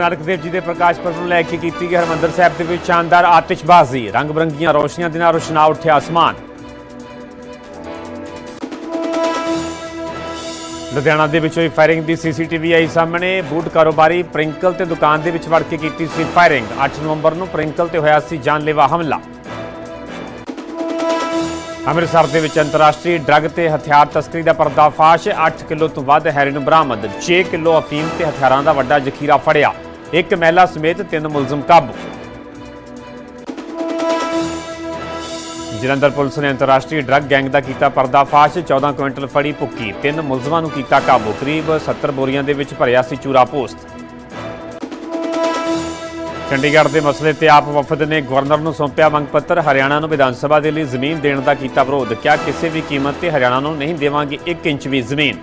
ਗੁਰੂ ਨਾਨਕ ਦੇਵ ਜੀ ਦੇ ਪ੍ਰਕਾਸ਼ ਪੁਰਬ ਨੂੰ ਲੈ ਕੇ ਕੀਤੀ ਗਈ ਹਰਮੰਦਰ ਸਾਹਿਬ ਦੇ ਵਿੱਚ ਸ਼ਾਨਦਾਰ ਆਤਿਸ਼ਬਾਜ਼ੀ, ਰੰਗ ਬਰੰਗੀਆਂ ਰੋਸ਼ਨੀਆਂ ਦੇ ਨਾਲ ਰੋਸ਼ਨਾ ਉੱਠਿਆ ਅਸਮਾਨ। ਲੁਧਿਆਣਾ ਦੇ ਵਿੱਚ ਹੋਈ ਫਾਇਰਿੰਗ ਦੀ ਸੀਸੀਟੀਵੀ ਆਈ ਸਾਹਮਣੇ, ਬੂਟ ਕਾਰੋਬਾਰੀ ਪ੍ਰਿੰਕਲ ਤੇ ਦੁਕਾਨ ਦੇ ਵਿੱਚ ਵੜ ਕੇ ਕੀਤੀ ਸੀ ਫਾਇਰਿੰਗ। 8 ਨਵੰਬਰ ਨੂੰ ਪ੍ਰਿੰਕਲ ਤੇ ਹੋਇਆ ਸੀ ਜਾਨਲੇਵਾ ਹਮਲਾ। ਅੰਮ੍ਰਿਤਸਰ ਦੇ ਵਿੱਚ ਅੰਤਰਰਾਸ਼ਟਰੀ ਡਰੱਗ ਤੇ ਹਥਿਆਰ ਤਸਕਰੀ ਦਾ ਪਰਦਾਫਾਸ਼ 8 ਕਿਲੋ ਤੋਂ ਵੱਧ ਹੈਰੋਇਨ ਬਰਾਮਦ 6 ਕਿਲੋ ਅਫੀਮ ਤੇ ਹਥਿਆਰਾਂ ਦਾ ਵੱਡਾ ਜ਼ਖੀਰਾ ਫੜਿਆ। ਇੱਕ ਮਹਿਲਾ ਸਮੇਤ ਤਿੰਨ ਮੁਲਜ਼ਮ ਕਾਬੂ। ਜਲੰਧਰ ਪੁਲਿਸ ਨੇ ਅੰਤਰਰਾਸ਼ਟਰੀ ਡਰੱਗ ਗੈਂਗ ਦਾ ਕੀਤਾ ਪਰਦਾਫਾਸ਼ 14 ਕੁਇੰਟਲ ਫੜੀ ਭੁੱਕੀ। ਤਿੰਨ ਮੁਲਜ਼ਮਾਂ ਨੂੰ ਕੀਤਾ ਕਾਬੂ, ਕਰੀਬ 70 ਬੋਰੀਆਂ ਦੇ ਵਿੱਚ ਭਰਿਆ ਸੀ ਚੂਰਾ ਪੋਸਟ। ਚੰਡੀਗੜ੍ਹ ਦੇ ਮਸਲੇ ਤੇ ਆਪ ਵਫਦ ਨੇ ਗਵਰਨਰ ਨੂੰ ਸੌਂਪਿਆ ਮੰਗ ਪੱਤਰ। ਹਰਿਆਣਾ ਨੂੰ ਵਿਧਾਨ ਸਭਾ ਦੇ ਲਈ ਜ਼ਮੀਨ ਦੇਣ ਦਾ ਕੀਤਾ ਵਿਰੋਧ। ਕਿਹਾ, ਕਿਸੇ ਵੀ ਕੀਮਤ ਤੇ ਹਰਿਆਣਾ ਨੂੰ ਨਹੀਂ ਦੇਵਾਂਗੇ 1 ਇੰਚ ਵੀ ਜ਼ਮੀਨ।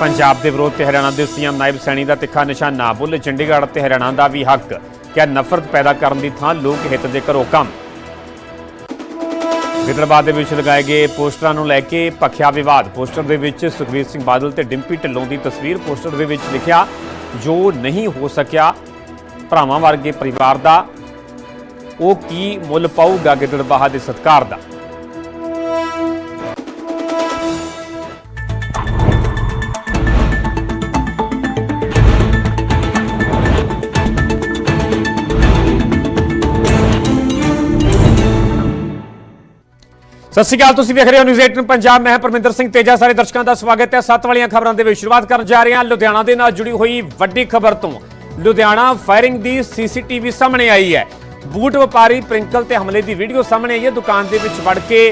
ਪੰਜਾਬ ਦੇ ਵਿਰੋਧ ਤੇ ਹਰਿਆਣਾ ਦੇ ਸੀਐਮ ਨਾਇਬ ਸੈਣੀ ਦਾ ਤਿੱਖਾ ਨਿਸ਼ਾਨਾ। ਬੁੱਲ ਚੰਡੀਗੜ੍ਹ ਤੇ ਹਰਿਆਣਾ ਦਾ ਵੀ ਹੱਕ। ਕਿਆ ਨਫ਼ਰਤ ਪੈਦਾ ਕਰਨ ਦੀ ਥਾਂ ਲੋਕ ਹਿੱਤ ਦੇ ਕਰੋ ਕੰਮ? ਗਿੱਦੜਬਾਹ ਦੇ ਵਿੱਚ ਲਗਾਏ ਗਏ ਪੋਸਟਰਾਂ ਨੂੰ ਲੈ ਕੇ ਭਖਿਆ ਵਿਵਾਦ। ਪੋਸਟਰ ਦੇ ਵਿੱਚ ਸੁਖਬੀਰ ਸਿੰਘ ਬਾਦਲ ਤੇ ਡਿੰਪੀ ਢਿੱਲੋਂ ਦੀ ਤਸਵੀਰ। ਪੋਸਟਰ ਦੇ ਵਿੱਚ ਲਿਖਿਆ, ਜੋ ਨਹੀਂ ਹੋ ਸਕਿਆ, ਭਰਾਵਾਂ ਵਰਗੇ ਪਰਿਵਾਰ ਦਾ, ਉਹ ਕੀ ਮੁੱਲ ਪਾਊਗਾ ਗਿੱਦੜਬਾਹ ਦੇ ਸਤਕਾਰ ਦਾ? ਸਤਿ ਸ਼੍ਰੀ ਅਕਾਲ, ਤੁਸੀਂ ਵੇਖ ਰਹੇ ਹੋ ਨਿਊਜ਼ 18 ਪੰਜਾਬ। ਮੈਂ ਪਰਮਿੰਦਰ ਸਿੰਘ ਤੇਜਾ, ਸਾਰੇ ਦਰਸ਼ਕਾਂ ਦਾ ਸਵਾਗਤ ਹੈ। ਸੱਤ ਵਾਲੀਆਂ ਖਬਰਾਂ ਦੇ ਵਿੱਚ ਸ਼ੁਰੂਆਤ ਕਰਨ ਜਾ ਰਹੇ ਹਾਂ। ਲੁਧਿਆਣਾ ਦੇ ਨਾਲ ਜੁੜੀ ਹੋਈ ਵੱਡੀ ਖਬਰ ਤੋਂ। ਲੁਧਿਆਣਾ ਫਾਇਰਿੰਗ ਦੀ ਸੀਸੀਟੀਵੀ ਸਾਹਮਣੇ ਆਈ ਹੈ। ਬੂਟ ਵਪਾਰੀ ਪ੍ਰਿੰਕਲ ਤੇ ਹਮਲੇ ਦੀ ਵੀਡੀਓ ਸਾਹਮਣੇ ਆਈ ਹੈ। ਦੁਕਾਨ ਦੇ ਵਿੱਚ ਵੜ ਕੇ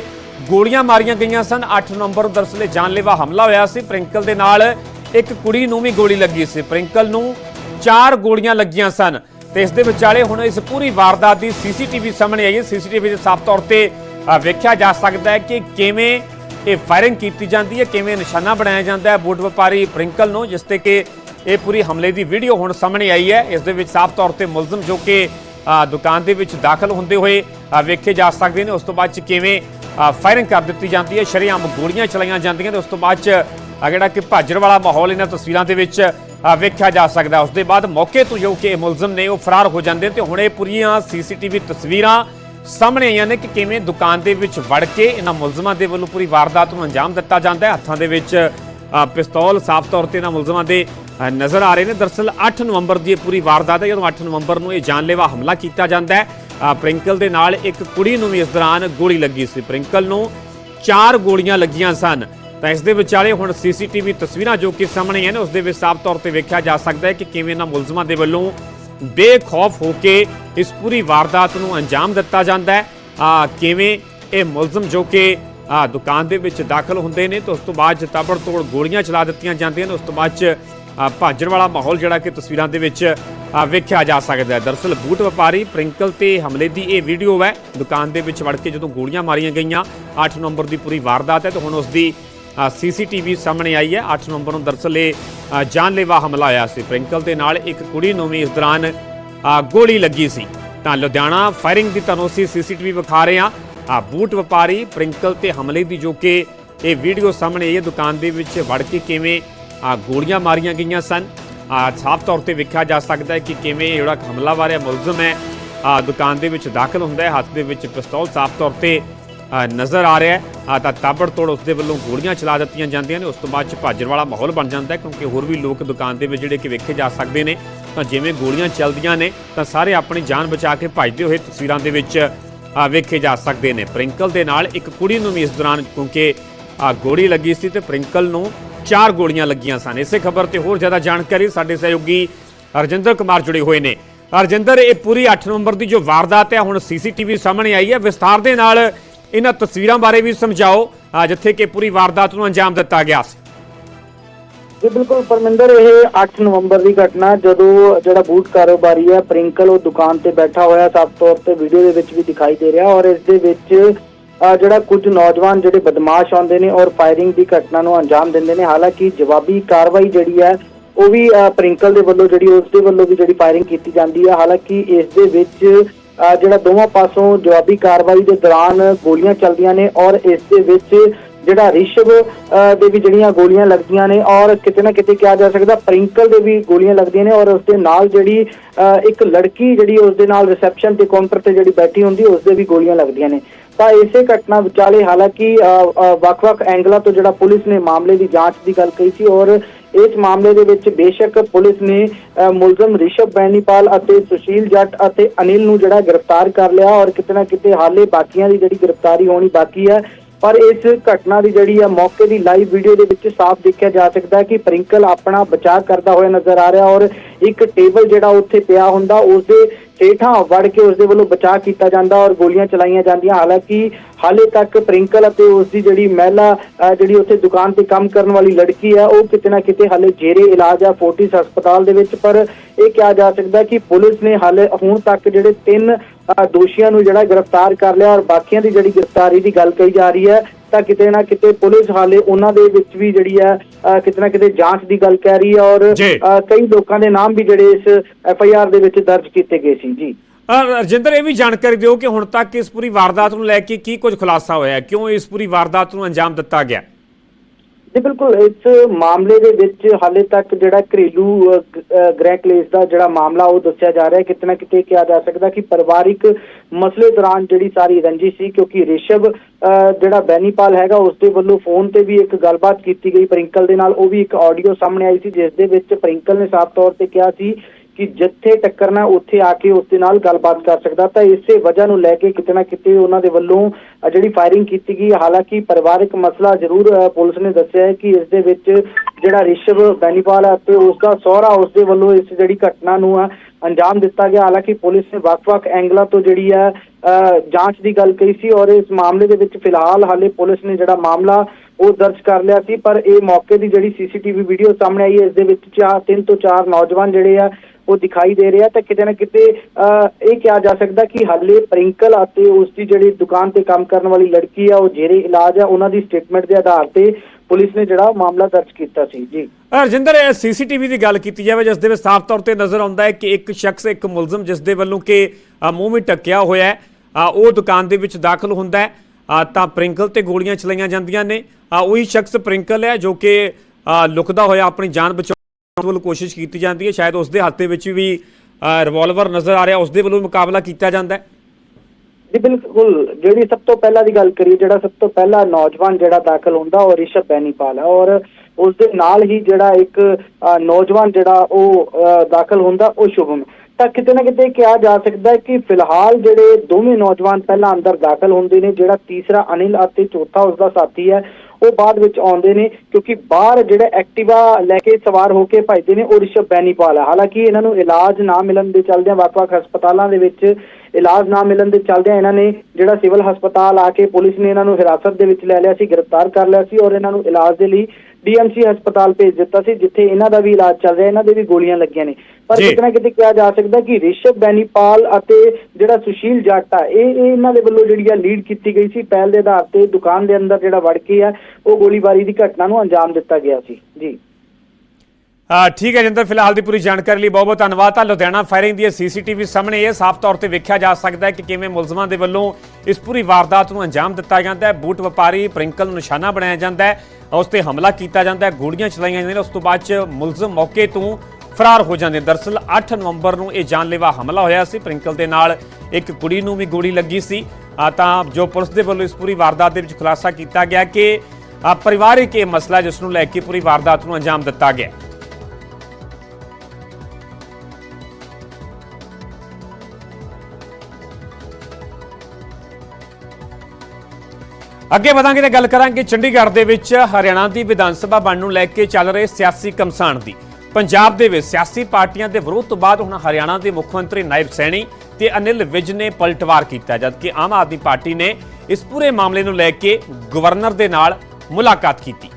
ਗੋਲੀਆਂ ਮਾਰੀਆਂ ਗਈਆਂ ਸਨ। 8 ਨਵੰਬਰ ਨੂੰ ਦਰਸਲੇ ਜਾਨਲੇਵਾ ਹਮਲਾ ਹੋਇਆ ਸੀ। ਪ੍ਰਿੰਕਲ ਦੇ ਨਾਲ ਇੱਕ ਕੁੜੀ ਨੂੰ ਵੀ ਗੋਲੀ ਲੱਗੀ ਸੀ। ਪ੍ਰਿੰਕਲ ਨੂੰ ਚਾਰ ਗੋਲੀਆਂ ਲੱਗੀਆਂ ਸਨ। ਤੇ ਇਸ ਦੇ ਵਿਚਾਲੇ ਹੁਣ ਇਸ ਪੂਰੀ ਵਾਰਦਾਤ ਦੀ ਸੀਸੀਟੀਵੀ ਸਾਹਮਣੇ ਆਈ ਹੈ। ਸੀਸੀਟੀਵੀ ਦੇ ਸਾਫ਼ ਤੌਰ ਤੇ ਵੇਖਿਆ ਜਾ ਸਕਦਾ ਹੈ ਕਿ ਕਿਵੇਂ ਇਹ ਫਾਇਰਿੰਗ ਕੀਤੀ ਜਾਂਦੀ ਹੈ, ਕਿਵੇਂ ਨਿਸ਼ਾਨਾ ਬਣਾਇਆ ਜਾਂਦਾ ਹੈ ਬੂਟ ਵਪਾਰੀ ਪ੍ਰਿੰਕਲ ਨੂੰ, ਜਿਸ ਤੇ ਕਿ ਇਹ ਪੂਰੀ ਹਮਲੇ ਦੀ ਵੀਡੀਓ ਹੁਣ ਸਾਹਮਣੇ ਆਈ ਹੈ। ਇਸ ਦੇ ਵਿੱਚ ਸਾਫ਼ ਤੌਰ ਤੇ ਮੁਲਜ਼ਮ ਜੋ ਕਿ ਦੁਕਾਨ ਦੇ ਵਿੱਚ ਦਾਖਲ ਹੁੰਦੇ ਹੋਏ ਵੇਖੇ ਜਾ ਸਕਦੇ ਨੇ। ਉਸ ਤੋਂ ਬਾਅਦ ਚ ਕਿਵੇਂ ਫਾਇਰਿੰਗ ਕਰ ਦਿੱਤੀ ਜਾਂਦੀ ਹੈ, ਸ਼ਰੀਆਮ ਗੋਲੀਆਂ ਚਲਾਈਆਂ ਜਾਂਦੀਆਂ ਤੇ ਉਸ ਤੋਂ ਬਾਅਦ ਚ ਜਿਹੜਾ ਕਿ ਭਾਜੜ ਵਾਲਾ ਮਾਹੌਲ ਇਹਨਾਂ ਤਸਵੀਰਾਂ ਦੇ ਵਿੱਚ ਵੇਖਿਆ ਜਾ ਸਕਦਾ ਉਸ ਦੇ ਬਾਅਦ ਮੌਕੇ ਤੋਂ ਜੋ ਕਿ ਇਹ ਮੁਲਜ਼ਮ ਨੇ ਉਹ ਫਰਾਰ ਹੋ ਜਾਂਦੇ ਨੇ ਤੇ ਹੁਣ ਇਹ ਪੂਰੀਆਂ ਸੀਸੀਟੀਵੀ ਤਸਵੀਰਾਂ ਸਾਹਮਣੇ ਆਈਆਂ ਨੇ ਕਿ ਕਿਵੇਂ ਦੁਕਾਨ ਦੇ ਵਿੱਚ ਵੜ ਕੇ ਇਹਨਾਂ ਮੁਲਜ਼ਮਾਂ ਦੇ ਵੱਲੋਂ ਪੂਰੀ ਵਾਰਦਾਤ ਨੂੰ ਅੰਜਾਮ ਦਿੱਤਾ ਜਾਂਦਾ ਹੈ। ਹੱਥਾਂ ਦੇ ਵਿੱਚ ਪਿਸਤੌਲ ਸਾਫ਼ ਤੌਰ ਤੇ ਇਹਨਾਂ ਮੁਲਜ਼ਮਾਂ ਦੇ ਨਜ਼ਰ ਆ ਰਹੇ ਨੇ। ਦਰਸਲ 8 ਨਵੰਬਰ ਦੀ ਇਹ ਪੂਰੀ ਵਾਰਦਾਤ ਹੈ। ਜਦੋਂ 8 ਨਵੰਬਰ ਨੂੰ ਇਹ ਜਾਨਲੇਵਾ ਹਮਲਾ ਕੀਤਾ ਜਾਂਦਾ ਹੈ ਪ੍ਰਿੰਕਲ ਦੇ ਨਾਲ ਇੱਕ ਕੁੜੀ ਨੂੰ ਵੀ ਇਸ ਦੌਰਾਨ ਗੋਲੀ ਲੱਗੀ ਸੀ। ਪ੍ਰਿੰਕਲ ਨੂੰ ਚਾਰ ਗੋਲੀਆਂ ਲੱਗੀਆਂ ਸਨ। ਤਾਂ ਇਸ ਦੇ ਵਿਚਾਲੇ ਹੁਣ ਸੀਸੀਟੀਵੀ ਤਸਵੀਰਾਂ ਜੋ ਕਿ ਸਾਹਮਣੇ ਆਈਆਂ ਨੇ, ਉਸ ਦੇ ਵਿੱਚ ਸਾਫ਼ ਤੌਰ ਤੇ ਵੇਖਿਆ ਜਾ ਸਕਦਾ ਹੈ ਕਿ ਕਿਵੇਂ ਇਹਨਾਂ ਮੁਲਜ਼ਮਾਂ ਦੇ ਵੱਲੋਂ ਬੇਖੌਫ ਹੋ ਕੇ ਇਸ ਪੂਰੀ ਵਾਰਦਾਤ ਨੂੰ ਅੰਜਾਮ ਦਿੱਤਾ ਜਾਂਦਾ ਹੈ। ਆ, ਕਿਵੇਂ ਇਹ ਮੁਲਜ਼ਮ ਜੋ ਕਿ, ਆ, ਦੁਕਾਨ ਦੇ ਵਿੱਚ ਦਾਖਲ ਹੁੰਦੇ ਨੇ ਤੇ ਉਸ ਤੋਂ ਬਾਅਦ 'ਚ ਤਾਬੜਤੋੜ ਗੋਲੀਆਂ ਚਲਾ ਦਿੱਤੀਆਂ ਜਾਂਦੀਆਂ ਨੇ, ਉਸ ਤੋਂ ਬਾਅਦ 'ਚ ਭਾਜਣ ਵਾਲਾ ਮਾਹੌਲ ਜਿਹੜਾ ਕਿ ਤਸਵੀਰਾਂ ਦੇ ਵਿੱਚ ਵੇਖਿਆ ਜਾ ਸਕਦਾ ਹੈ। ਦਰਸਲ ਬੂਟ ਵਪਾਰੀ ਪ੍ਰਿੰਕਲ ਤੇ ਹਮਲੇ ਦੀ ਇਹ ਵੀਡੀਓ ਹੈ। ਦੁਕਾਨ ਦੇ ਵਿੱਚ ਵੜ ਕੇ ਜਦੋਂ ਗੋਲੀਆਂ ਮਾਰੀਆਂ ਗਈਆਂ 8 ਨਵੰਬਰ ਦੀ ਪੂਰੀ ਵਾਰਦਾਤ ਹੈ ਤੇ ਹੁਣ ਉਸ ਦੀ ਸੀਸੀਟੀਵੀ ਸਾਹਮਣੇ ਆਈ ਹੈ। 8 ਨਵੰਬਰ ਨੂੰ ਦਰਸਲ ਇਹ ਜਾਨਲੇਵਾ ਹਮਲਾ ਆਇਆ ਸੀ। ਪ੍ਰਿੰਕਲ ਦੇ ਨਾਲ ਇੱਕ ਕੁੜੀ ਨੂੰ ਵੀ ਇਸ ਦੌਰਾਨ ਗੋਲੀ ਲੱਗੀ ਸੀ। ਤਾਂ ਲੁਧਿਆਣਾ ਫਾਇਰਿੰਗ ਦੀ ਤੁਹਾਨੂੰ ਅਸੀਂ ਸੀਸੀਟੀਵੀ ਵਿਖਾ ਰਹੇ ਹਾਂ। ਆ ਬੂਟ ਵਪਾਰੀ ਪ੍ਰਿੰਕਲ ਤੇ ਹਮਲੇ ਦੀ ਜੋ ਕਿ ਇਹ ਵੀਡੀਓ ਸਾਹਮਣੇ ਆਈ ਹੈ, ਦੁਕਾਨ ਦੇ ਵਿੱਚ ਵੜ ਕੇ ਕਿਵੇਂ ਆ ਗੋਲੀਆਂ ਮਾਰੀਆਂ ਗਈਆਂ ਸਨ। ਆ ਸਾਫ਼ ਤੌਰ ਤੇ ਵੇਖਿਆ ਜਾ ਸਕਦਾ ਹੈ ਕਿ ਕਿਵੇਂ ਜਿਹੜਾ ਹਮਲਾਵਰ ਹੈ, ਮੁਲਜ਼ਮ ਹੈ ਆ ਦੁਕਾਨ ਦੇ ਵਿੱਚ ਦਾਖਲ ਹੁੰਦਾ ਹੈ। ਹੱਥ ਦੇ ਵਿੱਚ ਪਿਸਤੌਲ ਸਾਫ਼ ਤੌਰ ਤੇ ਨਜ਼ਰ ਆ ਰਿਹਾ ਹੈ। ਆ ਤਾਂ ਤਾਬੜਤੋੜ ਉਸ ਦੇ ਵੱਲੋਂ ਗੋਲੀਆਂ ਚਲਾ ਦਿੱਤੀਆਂ ਜਾਂਦੀਆਂ ਨੇ। ਉਸ ਤੋਂ ਬਾਅਦ ਚ ਭਾਜਣ ਵਾਲਾ ਮਾਹੌਲ ਬਣ ਜਾਂਦਾ ਹੈ ਕਿਉਂਕਿ ਹੋਰ ਵੀ ਲੋਕ ਦੁਕਾਨ ਦੇ ਵਿੱਚ ਜਿਹੜੇ ਕਿ ਵੇਖੇ ਜਾ ਸਕਦੇ ਨੇ, ਤਾਂ ਜਿਵੇਂ ਗੋਲੀਆਂ ਚੱਲਦੀਆਂ ਨੇ, ਤਾਂ ਸਾਰੇ ਆਪਣੀ ਜਾਨ ਬਚਾ ਕੇ ਭੱਜਦੇ ਹੋਏ ਤਸਵੀਰਾਂ ਦੇ ਵਿੱਚ ਵੇਖੇ ਜਾ ਸਕਦੇ ਨੇ। ਪ੍ਰਿੰਕਲ ਦੇ ਨਾਲ ਇੱਕ ਕੁੜੀ ਨੂੰ ਵੀ ਇਸ ਦੌਰਾਨ ਕਿਉਂਕਿ ਗੋਲੀ ਲੱਗੀ ਸੀ ਤੇ ਪ੍ਰਿੰਕਲ ਨੂੰ ਚਾਰ ਗੋਲੀਆਂ ਲੱਗੀਆਂ ਸਨ। ਇਸੇ ਖਬਰ ਤੇ ਹੋਰ ਜ਼ਿਆਦਾ ਜਾਣਕਾਰੀ ਸਾਡੇ ਸਹਿਯੋਗੀ ਰਜਿੰਦਰ ਕੁਮਾਰ ਜੁੜੇ ਹੋਏ ਨੇ। ਰਜਿੰਦਰ ਇਹ ਪੂਰੀ 8 ਨਵੰਬਰ ਦੀ ਜੋ ਵਾਰਦਾਤ ਹੈ, ਹੁਣ ਸੀਸੀਟੀਵੀ ਸਾਹਮਣੇ ਆਈ ਹੈ। ਵਿਸਤਾਰ ਦੇ ਨਾਲ ਇਹਨਾਂ ਤਸਵੀਰਾਂ ਬਾਰੇ ਵੀ ਸਮਝਾਓ ਜਿੱਥੇ ਕਿ ਪੂਰੀ ਵਾਰਦਾਤ ਨੂੰ ਅੰਜਾਮ ਦਿੱਤਾ ਗਿਆ ਸੀ। ਜੀ, ਬਿਲਕੁਲ ਪਰਮਿੰਦਰ, ਇਹ 8 ਨਵੰਬਰ ਦੀ ਘਟਨਾ, ਜਦੋਂ ਜਿਹੜਾ ਬੂਟ ਕਾਰੋਬਾਰੀ ਹੈ, ਪ੍ਰਿੰਕਲ, ਉਹ ਦੁਕਾਨ ਤੇ ਬੈਠਾ ਹੋਇਆ, ਸਾਫ਼ ਤੌਰ ਤੇ ਵੀਡੀਓ ਦੇ ਵਿੱਚ ਵੀ ਦਿਖਾਈ ਦੇ ਰਿਹਾ ਔਰ ਇਸ ਦੇ ਵਿੱਚ ਜਿਹੜਾ ਕੁਝ ਨੌਜਵਾਨ ਜਿਹੜੇ ਬਦਮਾਸ਼ ਆਉਂਦੇ ਨੇ ਔਰ ਫਾਇਰਿੰਗ ਦੀ ਘਟਨਾ ਨੂੰ ਅੰਜਾਮ ਦਿੰਦੇ ਨੇ, ਹਾਲਾਂਕਿ ਜਵਾਬੀ ਕਾਰਵਾਈ ਜਿਹੜੀ ਹੈ, ਉਹ ਵੀ ਪ੍ਰਿੰਕਲ ਦੇ ਵੱਲੋਂ ਜਿਹੜੀ, ਉਸ ਦੇ ਵੱਲੋਂ ਵੀ ਜਿਹੜੀ ਫਾਇਰਿੰਗ ਕੀਤੀ ਜਾਂਦੀ ਹੈ, ਹਾਲਾਂਕਿ ਇਸ ਦੇ ਵਿੱਚ ਜਿਹੜਾ ਦੋਵਾਂ ਪਾਸੋਂ ਜਵਾਬੀ ਕਾਰਵਾਈ ਦੇ ਦੌਰਾਨ ਗੋਲੀਆਂ ਚੱਲਦੀਆਂ ਨੇ ਔਰ ਇਸ ਦੇ ਵਿੱਚ ਜਿਹੜਾ ਰਿਸ਼ਵ ਦੇ ਵੀ ਜਿਹੜੀਆਂ ਗੋਲੀਆਂ ਲੱਗਦੀਆਂ ਨੇ ਔਰ ਕਿਤੇ ਨਾ ਕਿਤੇ ਕਿਹਾ ਜਾ ਸਕਦਾ ਪ੍ਰਿੰਕਲ ਦੇ ਵੀ ਗੋਲੀਆਂ ਲੱਗਦੀਆਂ ਨੇ ਔਰ ਉਸ ਦੇ ਨਾਲ ਜਿਹੜੀ ਅਹ, ਇੱਕ ਲੜਕੀ ਜਿਹੜੀ ਉਸ ਦੇ ਨਾਲ ਰਿਸੈਪਸ਼ਨ ਤੇ ਕਾਊਂਟਰ ਤੇ ਜਿਹੜੀ ਬੈਠੀ ਹੁੰਦੀ ਉਸ ਦੇ ਵੀ ਗੋਲੀਆਂ ਲੱਗਦੀਆਂ ਨੇ। ਤਾਂ ਇਸੇ ਘਟਨਾ ਵਿਚਾਲੇ ਹਾਲਾਂਕਿ ਵੱਖ-ਵੱਖ ਐਂਗਲਾਂ ਤੋਂ ਜਿਹੜਾ ਪੁਲਿਸ ਨੇ ਮਾਮਲੇ ਦੀ ਜਾਂਚ ਦੀ ਗੱਲ ਕਹੀ ਸੀ ਔਰ ਇਸ ਮਾਮਲੇ ਦੇ ਵਿੱਚ ਬੇਸ਼ੱਕ ਪੁਲਿਸ ਨੇ ਅਹ, ਮੁਲਜ਼ਮ ਰਿਸ਼ਵ ਬੈਨੀਪਾਲ ਅਤੇ ਸੁਸ਼ੀਲ ਜੱਟ ਅਤੇ ਅਨਿਲ ਨੂੰ ਜਿਹੜਾ ਗ੍ਰਿਫਤਾਰ ਕਰ ਲਿਆ ਔਰ ਕਿਤੇ ਨਾ ਕਿਤੇ ਹਾਲੇ ਬਾਕੀਆਂ ਦੀ ਜਿਹੜੀ ਗ੍ਰਿਫਤਾਰੀ ਹੋਣੀ ਬਾਕੀ ਹੈ ਪਰ ਇਸ ਘਟਨਾ ਦੀ ਜਿਹੜੀ ਹੈ ਮੌਕੇ ਦੀ ਲਾਈਵ ਵੀਡੀਓ ਦੇ ਵਿੱਚ ਸਾਫ਼ ਦੇਖਿਆ ਜਾ ਸਕਦਾ ਹੈ ਕਿ ਪ੍ਰਿੰਕਲ ਆਪਣਾ ਬਚਾਅ ਕਰਦਾ ਹੋਇਆ ਨਜ਼ਰ ਆ ਰਿਹਾ ਔਰ ਇੱਕ ਟੇਬਲ ਜਿਹੜਾ ਉੱਥੇ ਪਿਆ ਹੁੰਦਾ ਉਸ ਦੇ ਹੇਠਾਂ ਵੜ ਕੇ ਉਸ ਦੇ ਵੱਲੋਂ ਬਚਾਅ ਕੀਤਾ ਜਾਂਦਾ ਔਰ ਗੋਲੀਆਂ ਚਲਾਈਆਂ ਜਾਂਦੀਆਂ। ਹਾਲਾਂਕਿ ਹਾਲੇ ਤੱਕ ਪ੍ਰਿੰਕਲ ਅਤੇ ਉਸ ਦੀ ਜਿਹੜੀ ਮਹਿਲਾ ਜਿਹੜੀ ਉੱਥੇ ਦੁਕਾਨ ਤੇ ਕੰਮ ਕਰਨ ਵਾਲੀ ਲੜਕੀ ਹੈ, ਉਹ ਕਿਤੇ ਨਾ ਕਿਤੇ ਹਾਲੇ ਜੇਰੇ ਇਲਾਜ ਆ ਫੋਰਟਿਸ ਹਸਪਤਾਲ ਦੇ ਵਿੱਚ, ਪਰ ਇਹ ਕਿਹਾ ਜਾ ਸਕਦਾ ਕਿ ਪੁਲਿਸ ਨੇ ਹਾਲੇ ਹੁਣ ਤੱਕ ਜਿਹੜੇ ਤਿੰਨ ਦੋਸ਼ੀਆਂ ਨੂੰ ਜਿਹੜਾ ਗ੍ਰਿਫਤਾਰ ਕਰ ਲਿਆ ਔਰ ਬਾਕੀਆਂ ਦੀ ਜਿਹੜੀ ਗ੍ਰਿਫਤਾਰੀ ਦੀ ਗੱਲ ਕਹੀ ਜਾ ਰਹੀ ਹੈ ਤਾਂ ਕਿਤੇ ਨਾ ਕਿਤੇ ਪੁਲਿਸ ਹਾਲੇ ਉਹਨਾਂ ਦੇ ਵਿੱਚ ਵੀ ਜਿਹੜੀ ਹੈ ਕਿਤੇ ਨਾ ਕਿਤੇ ਜਾਂਚ ਦੀ ਗੱਲ ਕਹਿ ਰਹੀ ਹੈ ਔਰ ਕਈ ਲੋਕਾਂ ਦੇ ਨਾਮ ਵੀ ਜਿਹੜੇ ਇਸ ਐਫ ਆਈ ਆਰ ਦੇ ਵਿੱਚ ਦਰਜ ਕੀਤੇ ਗਏ ਸੀ ਜੀ। ਰਜਿੰਦਰ ਇਹ ਵੀ ਜਾਣਕਾਰੀ ਦਿਓ ਕਿ ਹੁਣ ਤੱਕ ਇਸ ਪੂਰੀ ਵਾਰਦਾਤ ਨੂੰ ਲੈ ਕੇ ਕੀ ਕੁਝ ਖੁਲਾਸਾ ਹੋਇਆ? ਕਿਉਂ ਇਸ ਪੂਰੀ ਵਾਰਦਾਤ ਨੂੰ ਅੰਜਾਮ ਦਿੱਤਾ ਗਿਆ? ਜੀ ਬਿਲਕੁਲ ਇਸ ਮਾਮਲੇ ਦੇ ਵਿੱਚ ਹਾਲੇ ਤੱਕ ਜਿਹੜਾ ਘਰੇਲੂ ਅਹ, ਗ੍ਰਹਿ ਕਲੇਸ਼ ਦਾ ਜਿਹੜਾ ਮਾਮਲਾ ਉਹ ਦੱਸਿਆ ਜਾ ਰਿਹਾ ਹੈ। ਕਿਤੇ ਨਾ ਕਿਤੇ ਕਿਹਾ ਜਾ ਸਕਦਾ ਕਿ ਪਰਿਵਾਰਿਕ ਮਸਲੇ ਦੌਰਾਨ ਜਿਹੜੀ ਸਾਰੀ ਰੰਜਿਸ਼ ਸੀ ਕਿਉਂਕਿ ਰਿਸ਼ਵ ਅਹ, ਜਿਹੜਾ ਬੈਨੀਪਾਲ ਹੈਗਾ ਉਸ ਦੇ ਵੱਲੋਂ ਫੋਨ ਤੇ ਵੀ ਇੱਕ ਗੱਲਬਾਤ ਕੀਤੀ ਗਈ। ਪ੍ਰਿੰਕਲ ਦੇ ਨਾਲ ਉਹ ਵੀ ਇੱਕ ਆਡੀਓ ਸਾਹਮਣੇ ਆਈ ਸੀ ਜਿਸ ਦੇ ਵਿੱਚ ਪ੍ਰਿੰਕਲ ਨੇ ਸਾਫ਼ ਤੌਰ ਤੇ ਕਿਹਾ ਸੀ ਕਿ ਜਿੱਥੇ ਟੱਕਰਨਾ ਉੱਥੇ ਆ ਕੇ ਉਸ ਦੇ ਨਾਲ ਗੱਲਬਾਤ ਕਰ ਸਕਦਾ ਤਾਂ ਇਸੇ ਵਜ੍ਹਾ ਨੂੰ ਲੈ ਕੇ ਕਿਤੇ ਨਾ ਕਿਤੇ ਉਹਨਾਂ ਦੇ ਵੱਲੋਂ ਜਿਹੜੀ ਫਾਇਰਿੰਗ ਕੀਤੀ ਗਈ। ਹਾਲਾਂਕਿ ਪਰਿਵਾਰਕ ਮਸਲਾ ਜ਼ਰੂਰ ਪੁਲਿਸ ਨੇ ਦੱਸਿਆ ਹੈ ਕਿ ਇਸ ਦੇ ਵਿੱਚ ਜਿਹੜਾ ਰਿਸ਼ਵ ਬੈਨੀਪਾਲ ਹੈ ਤੇ ਉਸ ਦਾ ਸਹੁਰਾ ਉਸ ਦੇ ਵੱਲੋਂ ਇਸ ਜਿਹੜੀ ਘਟਨਾ ਨੂੰ ਅ, ਅੰਜਾਮ ਦਿੱਤਾ ਗਿਆ। ਹਾਲਾਂਕਿ ਪੁਲਿਸ ਨੇ ਵੱਖ-ਵੱਖ ਐਂਗਲਾਂ ਤੋਂ ਜਿਹੜੀ ਹੈ ਅ, ਜਾਂਚ ਦੀ ਗੱਲ ਕਹੀ ਸੀ ਔਰ ਇਸ ਮਾਮਲੇ ਦੇ ਵਿੱਚ ਫਿਲਹਾਲ ਹਾਲੇ ਪੁਲਿਸ ਨੇ ਜਿਹੜਾ ਮਾਮਲਾ ਉਹ ਦਰਜ ਕਰ ਲਿਆ ਸੀ ਪਰ ਇਹ ਮੌਕੇ ਦੀ ਜਿਹੜੀ ਸੀਸੀਟੀਵੀ ਵੀਡੀਓ ਸਾਹਮਣੇ ਆਈ ਹੈ ਇਸ ਦੇ ਵਿੱਚ ਚਾਰ ਤਿੰਨ ਤੋਂ ਚਾਰ ਨੌਜਵਾਨ ਜਿਹੜੇ ਆ ਉਹ ਦਿਖਾਈ ਦੇ ਰਿਹਾ ਤਾਂ ਕਿਤੇ ਨਾ ਕਿਤੇ ਇਹ ਕਿਹਾ ਜਾ ਸਕਦਾ ਕਿ ਹਾਲੇ ਪ੍ਰਿੰਕਲ ਅਤੇ ਉਸ ਦੀ ਜਿਹੜੀ ਦੁਕਾਨ ਤੇ ਕੰਮ ਕਰਨ ਵਾਲੀ ਲੜਕੀ ਆ ਉਹ ਜੇਰੇ ਇਲਾਜ ਆ ਉਹਨਾਂ ਦੀ ਸਟੇਟਮੈਂਟ ਦੇ ਆਧਾਰ ਤੇ ਪੁਲਿਸ ਨੇ ਜਿਹੜਾ ਮਾਮਲਾ ਦਰਜ ਕੀਤਾ ਸੀ। ਜੀ। ਰਜਿੰਦਰ ਇਹ ਸੀਸੀਟੀਵੀ ਦੀ ਗੱਲ ਕੀਤੀ ਜਾਵੇ ਜਿਸ ਦੇ ਵਿੱਚ ਸਾਫ਼ ਤੌਰ ਤੇ ਨਜ਼ਰ ਆਉਂਦਾ ਹੈ ਕਿ ਇੱਕ ਸ਼ਖਸ ਇੱਕ ਮੁਲਜ਼ਮ ਜਿਸ ਦੇ ਵੱਲੋਂ ਕਿ ਮੂੰਹ ਵਿੱਚ ਟੱਕਿਆ ਹੋਇਆ ਹੈ ਉਹ ਦੁਕਾਨ ਦੇ ਵਿੱਚ ਦਾਖਲ ਹੁੰਦਾ ਹੈ ਤਾਂ ਪ੍ਰਿੰਕਲ ਤੇ ਗੋਲੀਆਂ ਚਲਾਈਆਂ ਜਾਂਦੀਆਂ ਨੇ। ਉਹੀ ਸ਼ਖਸ ਪ੍ਰਿੰਕਲ ਹੈ ਜੋ ਕਿ ਅ, ਲੁਕਦਾ ਹੋਇਆ ਆਪਣੀ ਜਾਨ ਬਚਾ ਵੱਲੋਂ ਕੋਸ਼ਿਸ਼ ਕੀਤੀ ਜਾਂਦੀ ਹੈ, ਸ਼ਾਇਦ ਉਸ ਦੇ ਹੱਥ ਦੇ ਵਿੱਚ ਵੀ ਰਿਵਾਲਵਰ ਨਜ਼ਰ ਆ ਰਿਹਾ ਉਸ ਦੇ ਵੱਲੋਂ ਮੁਕਾਬਲਾ ਕੀਤਾ ਜਾਂਦਾ ਹੈ। ਜੀ, ਬਿਲਕੁਲ। ਜਿਹੜੀ ਸਭ ਤੋਂ ਪਹਿਲਾਂ ਦੀ ਗੱਲ ਕਰੀਏ, ਜਿਹੜਾ ਸਭ ਤੋਂ ਪਹਿਲਾ ਨੌਜਵਾਨ ਜਿਹੜਾ ਦਾਖਲ ਹੁੰਦਾ, ਉਹ ਰਿਸ਼ਵ ਬੈਨੀਪਾਲ ਹੈ ਔਰ ਉਸ ਦੇ ਨਾਲ ਹੀ ਜਿਹੜਾ ਇੱਕ ਨੌਜਵਾਨ ਜਿਹੜਾ ਉਹ ਦਾਖਲ ਹੁੰਦਾ, ਉਹ ਸ਼ੁਭਮ ਤਾਂ ਕਿਤੇ ਨਾ ਕਿਤੇ ਕਿਹਾ ਜਾ ਸਕਦਾ ਹੈ ਕਿ ਫਿਲਹਾਲ ਜਿਹੜੇ ਦੋਵੇਂ ਨੌਜਵਾਨ ਪਹਿਲਾਂ ਅੰਦਰ ਦਾਖਲ ਹੁੰਦੇ ਨੇ, ਜਿਹੜਾ ਤੀਸਰਾ ਅਨਿਲ ਅਤੇ ਚੌਥਾ ਉਸ ਦਾ ਸਾਥੀ ਹੈ ਉਹ ਬਾਅਦ ਵਿੱਚ ਆਉਂਦੇ ਨੇ, ਕਿਉਂਕਿ ਬਾਹਰ ਜਿਹੜਾ ਐਕਟਿਵਾ ਲੈ ਕੇ ਸਵਾਰ ਹੋ ਕੇ ਭੱਜਦੇ ਨੇ, ਉਹ ਰਿਸ਼ਵ ਬੈਨੀਪਾਲ ਹੈ ਹਾਲਾਂਕਿ ਇਹਨਾਂ ਨੂੰ ਇਲਾਜ ਨਾ ਮਿਲਣ ਦੇ ਚੱਲਦਿਆਂ ਵੱਖ-ਵੱਖ ਹਸਪਤਾਲਾਂ ਦੇ ਵਿੱਚ ਇਲਾਜ ਨਾ ਮਿਲਣ ਦੇ ਚੱਲਦਿਆਂ ਇਹਨਾਂ ਨੇ ਜਿਹੜਾ ਸਿਵਲ ਹਸਪਤਾਲ ਆ ਕੇ ਪੁਲਿਸ ਨੇ ਇਹਨਾਂ ਨੂੰ ਹਿਰਾਸਤ ਦੇ ਵਿੱਚ ਲੈ ਲਿਆ ਸੀ, ਗ੍ਰਿਫਤਾਰ ਕਰ ਲਿਆ ਸੀ ਔਰ ਇਹਨਾਂ ਨੂੰ ਇਲਾਜ ਦੇ ਲਈ ਡੀਐਮਸੀ ਹਸਪਤਾਲ ਭੇਜ ਦਿੱਤਾ ਸੀ, ਜਿੱਥੇ ਇਹਨਾਂ ਦਾ ਵੀ ਇਲਾਜ ਚੱਲ ਰਿਹਾ, ਇਹਨਾਂ ਦੇ ਵੀ ਗੋਲੀਆਂ ਲੱਗੀਆਂ ਨੇ। ਪਰ ਜੀ। ਕਿਤੇ ਕਿਹਾ ਜਾ ਸਕਦਾ ਕਿ ਰਿਸ਼ਵ ਬੈਨੀਪਾਲ ਅਤੇ ਜਿਹੜਾ ਸੁਸ਼ੀਲ ਜੱਟ ਆ ਇਹ ਇਹ ਇਹਨਾਂ ਦੇ ਵੱਲੋਂ ਜਿਹੜੀ ਆ ਲੀਡ ਕੀਤੀ ਗਈ ਸੀ ਪਹਿਲ ਦੇ ਆਧਾਰ ਤੇ ਦੁਕਾਨ ਦੇ ਅੰਦਰ ਜਿਹੜਾ ਵੜ ਕੇ ਆ ਉਹ ਗੋਲੀਬਾਰੀ ਦੀ ਘਟਨਾ ਨੂੰ ਅੰਜਾਮ ਦਿੱਤਾ ਗਿਆ ਸੀ। ਜੀ। ਅ, ਠੀਕ ਹੈ ਜਿੰਦਰ ਫਿਲਹਾਲ ਦੀ ਪੂਰੀ ਜਾਣਕਾਰੀ ਲਈ ਬਹੁਤ ਬਹੁਤ ਧੰਨਵਾਦ। ਤਾਂ ਲੁਧਿਆਣਾ ਫਾਇਰਿੰਗ ਦੀ ਸੀਸੀਟੀਵੀ ਸਾਹਮਣੇ ਇਹ ਸਾਫ਼ ਤੌਰ ਤੇ ਵੇਖਿਆ ਜਾ ਸਕਦਾ ਹੈ ਕਿ ਕਿਵੇਂ ਮੁਲਜ਼ਮਾਂ ਦੇ ਵੱਲੋਂ ਇਸ ਪੂਰੀ ਵਾਰਦਾਤ ਨੂੰ ਅੰਜਾਮ ਦਿੱਤਾ ਜਾਂਦਾ ਹੈ। ਬੂਟ ਵਪਾਰੀ ਪ੍ਰਿੰਕਲ ਨੂੰ ਨਿਸ਼ਾਨਾ ਬਣਾਇਆ ਜਾਂਦਾ ਹੈ। ਉਸ ਤੇ ਹਮਲਾ ਕੀਤਾ ਜਾਂਦਾ ਹੈ। ਗੋਲੀਆਂ ਚਲਾਈਆਂ ਜਾਂਦੀਆਂ ਨੇ। ਉਸ ਤੋਂ ਬਾਅਦ ਚ ਮੁਲਜ਼ਮ ਮੌਕੇ ਤੋਂ ਫਰਾਰ ਹੋ ਜਾਂਦੇ। ਨੇ। ਦਰਅਸਲ 8 ਨਵੰਬਰ ਨੂੰ ਇਹ ਜਾਨਲੇਵਾ ਹਮਲਾ ਹੋਇਆ ਸੀ। ਪ੍ਰਿੰਕਲ ਦੇ ਨਾਲ ਇੱਕ ਕੁੜੀ ਨੂੰ ਵੀ ਗੋਲੀ ਲੱਗੀ ਸੀ। ਤਾਂ ਜੋ ਪੁਲਿਸ ਦੇ ਵੱਲੋਂ ਇਸ ਪੂਰੀ ਵਾਰਦਾਤ ਦੇ ਵਿੱਚ ਖੁਲਾਸਾ ਕੀਤਾ ਗਿਆ ਕਿ ਪਰਿਵਾਰਿਕ ਇਹ ਮਸਲਾ ਜਿਸ ਨੂੰ ਲੈ ਕੇ ਪੂਰੀ ਵਾਰਦਾਤ ਨੂੰ ਅੰਜਾਮ ਦਿੱਤਾ ਗਿਆ। ਅੱਗੇ ਵਧਾਂਗੇ ਤੇ ਗੱਲ ਕਰਾਂਗੇ ਚੰਡੀਗੜ੍ਹ ਦੇ ਵਿੱਚ। ਹਰਿਆਣਾ ਦੀ ਵਿਧਾਨ ਸਭਾ ਬਣ ਨੂੰ ਲੈ ਕੇ ਚੱਲ ਰਹੇ ਸਿਆਸੀ ਕਮਸਾਨ ਦੀ। ਪੰਜਾਬ ਦੇ ਵਿੱਚ ਸਿਆਸੀ ਪਾਰਟੀਆਂ ਦੇ ਵਿਰੋਧ ਤੋਂ ਬਾਅਦ ਹੁਣ ਹਰਿਆਣਾ ਦੇ ਮੁੱਖ ਮੰਤਰੀ ਨਾਇਬ ਸੈਣੀ ਤੇ ਅਨਿਲ ਵਿਜ ਨੇ ਪਲਟਵਾਰ ਕੀਤਾ, ਜਦਕਿ ਆਮ ਆਦਮੀ ਪਾਰਟੀ ਨੇ ਇਸ ਪੂਰੇ ਮਾਮਲੇ ਨੂੰ ਲੈ ਕੇ ਗਵਰਨਰ ਦੇ ਨਾਲ ਮੁਲਾਕਾਤ ਕੀਤੀ।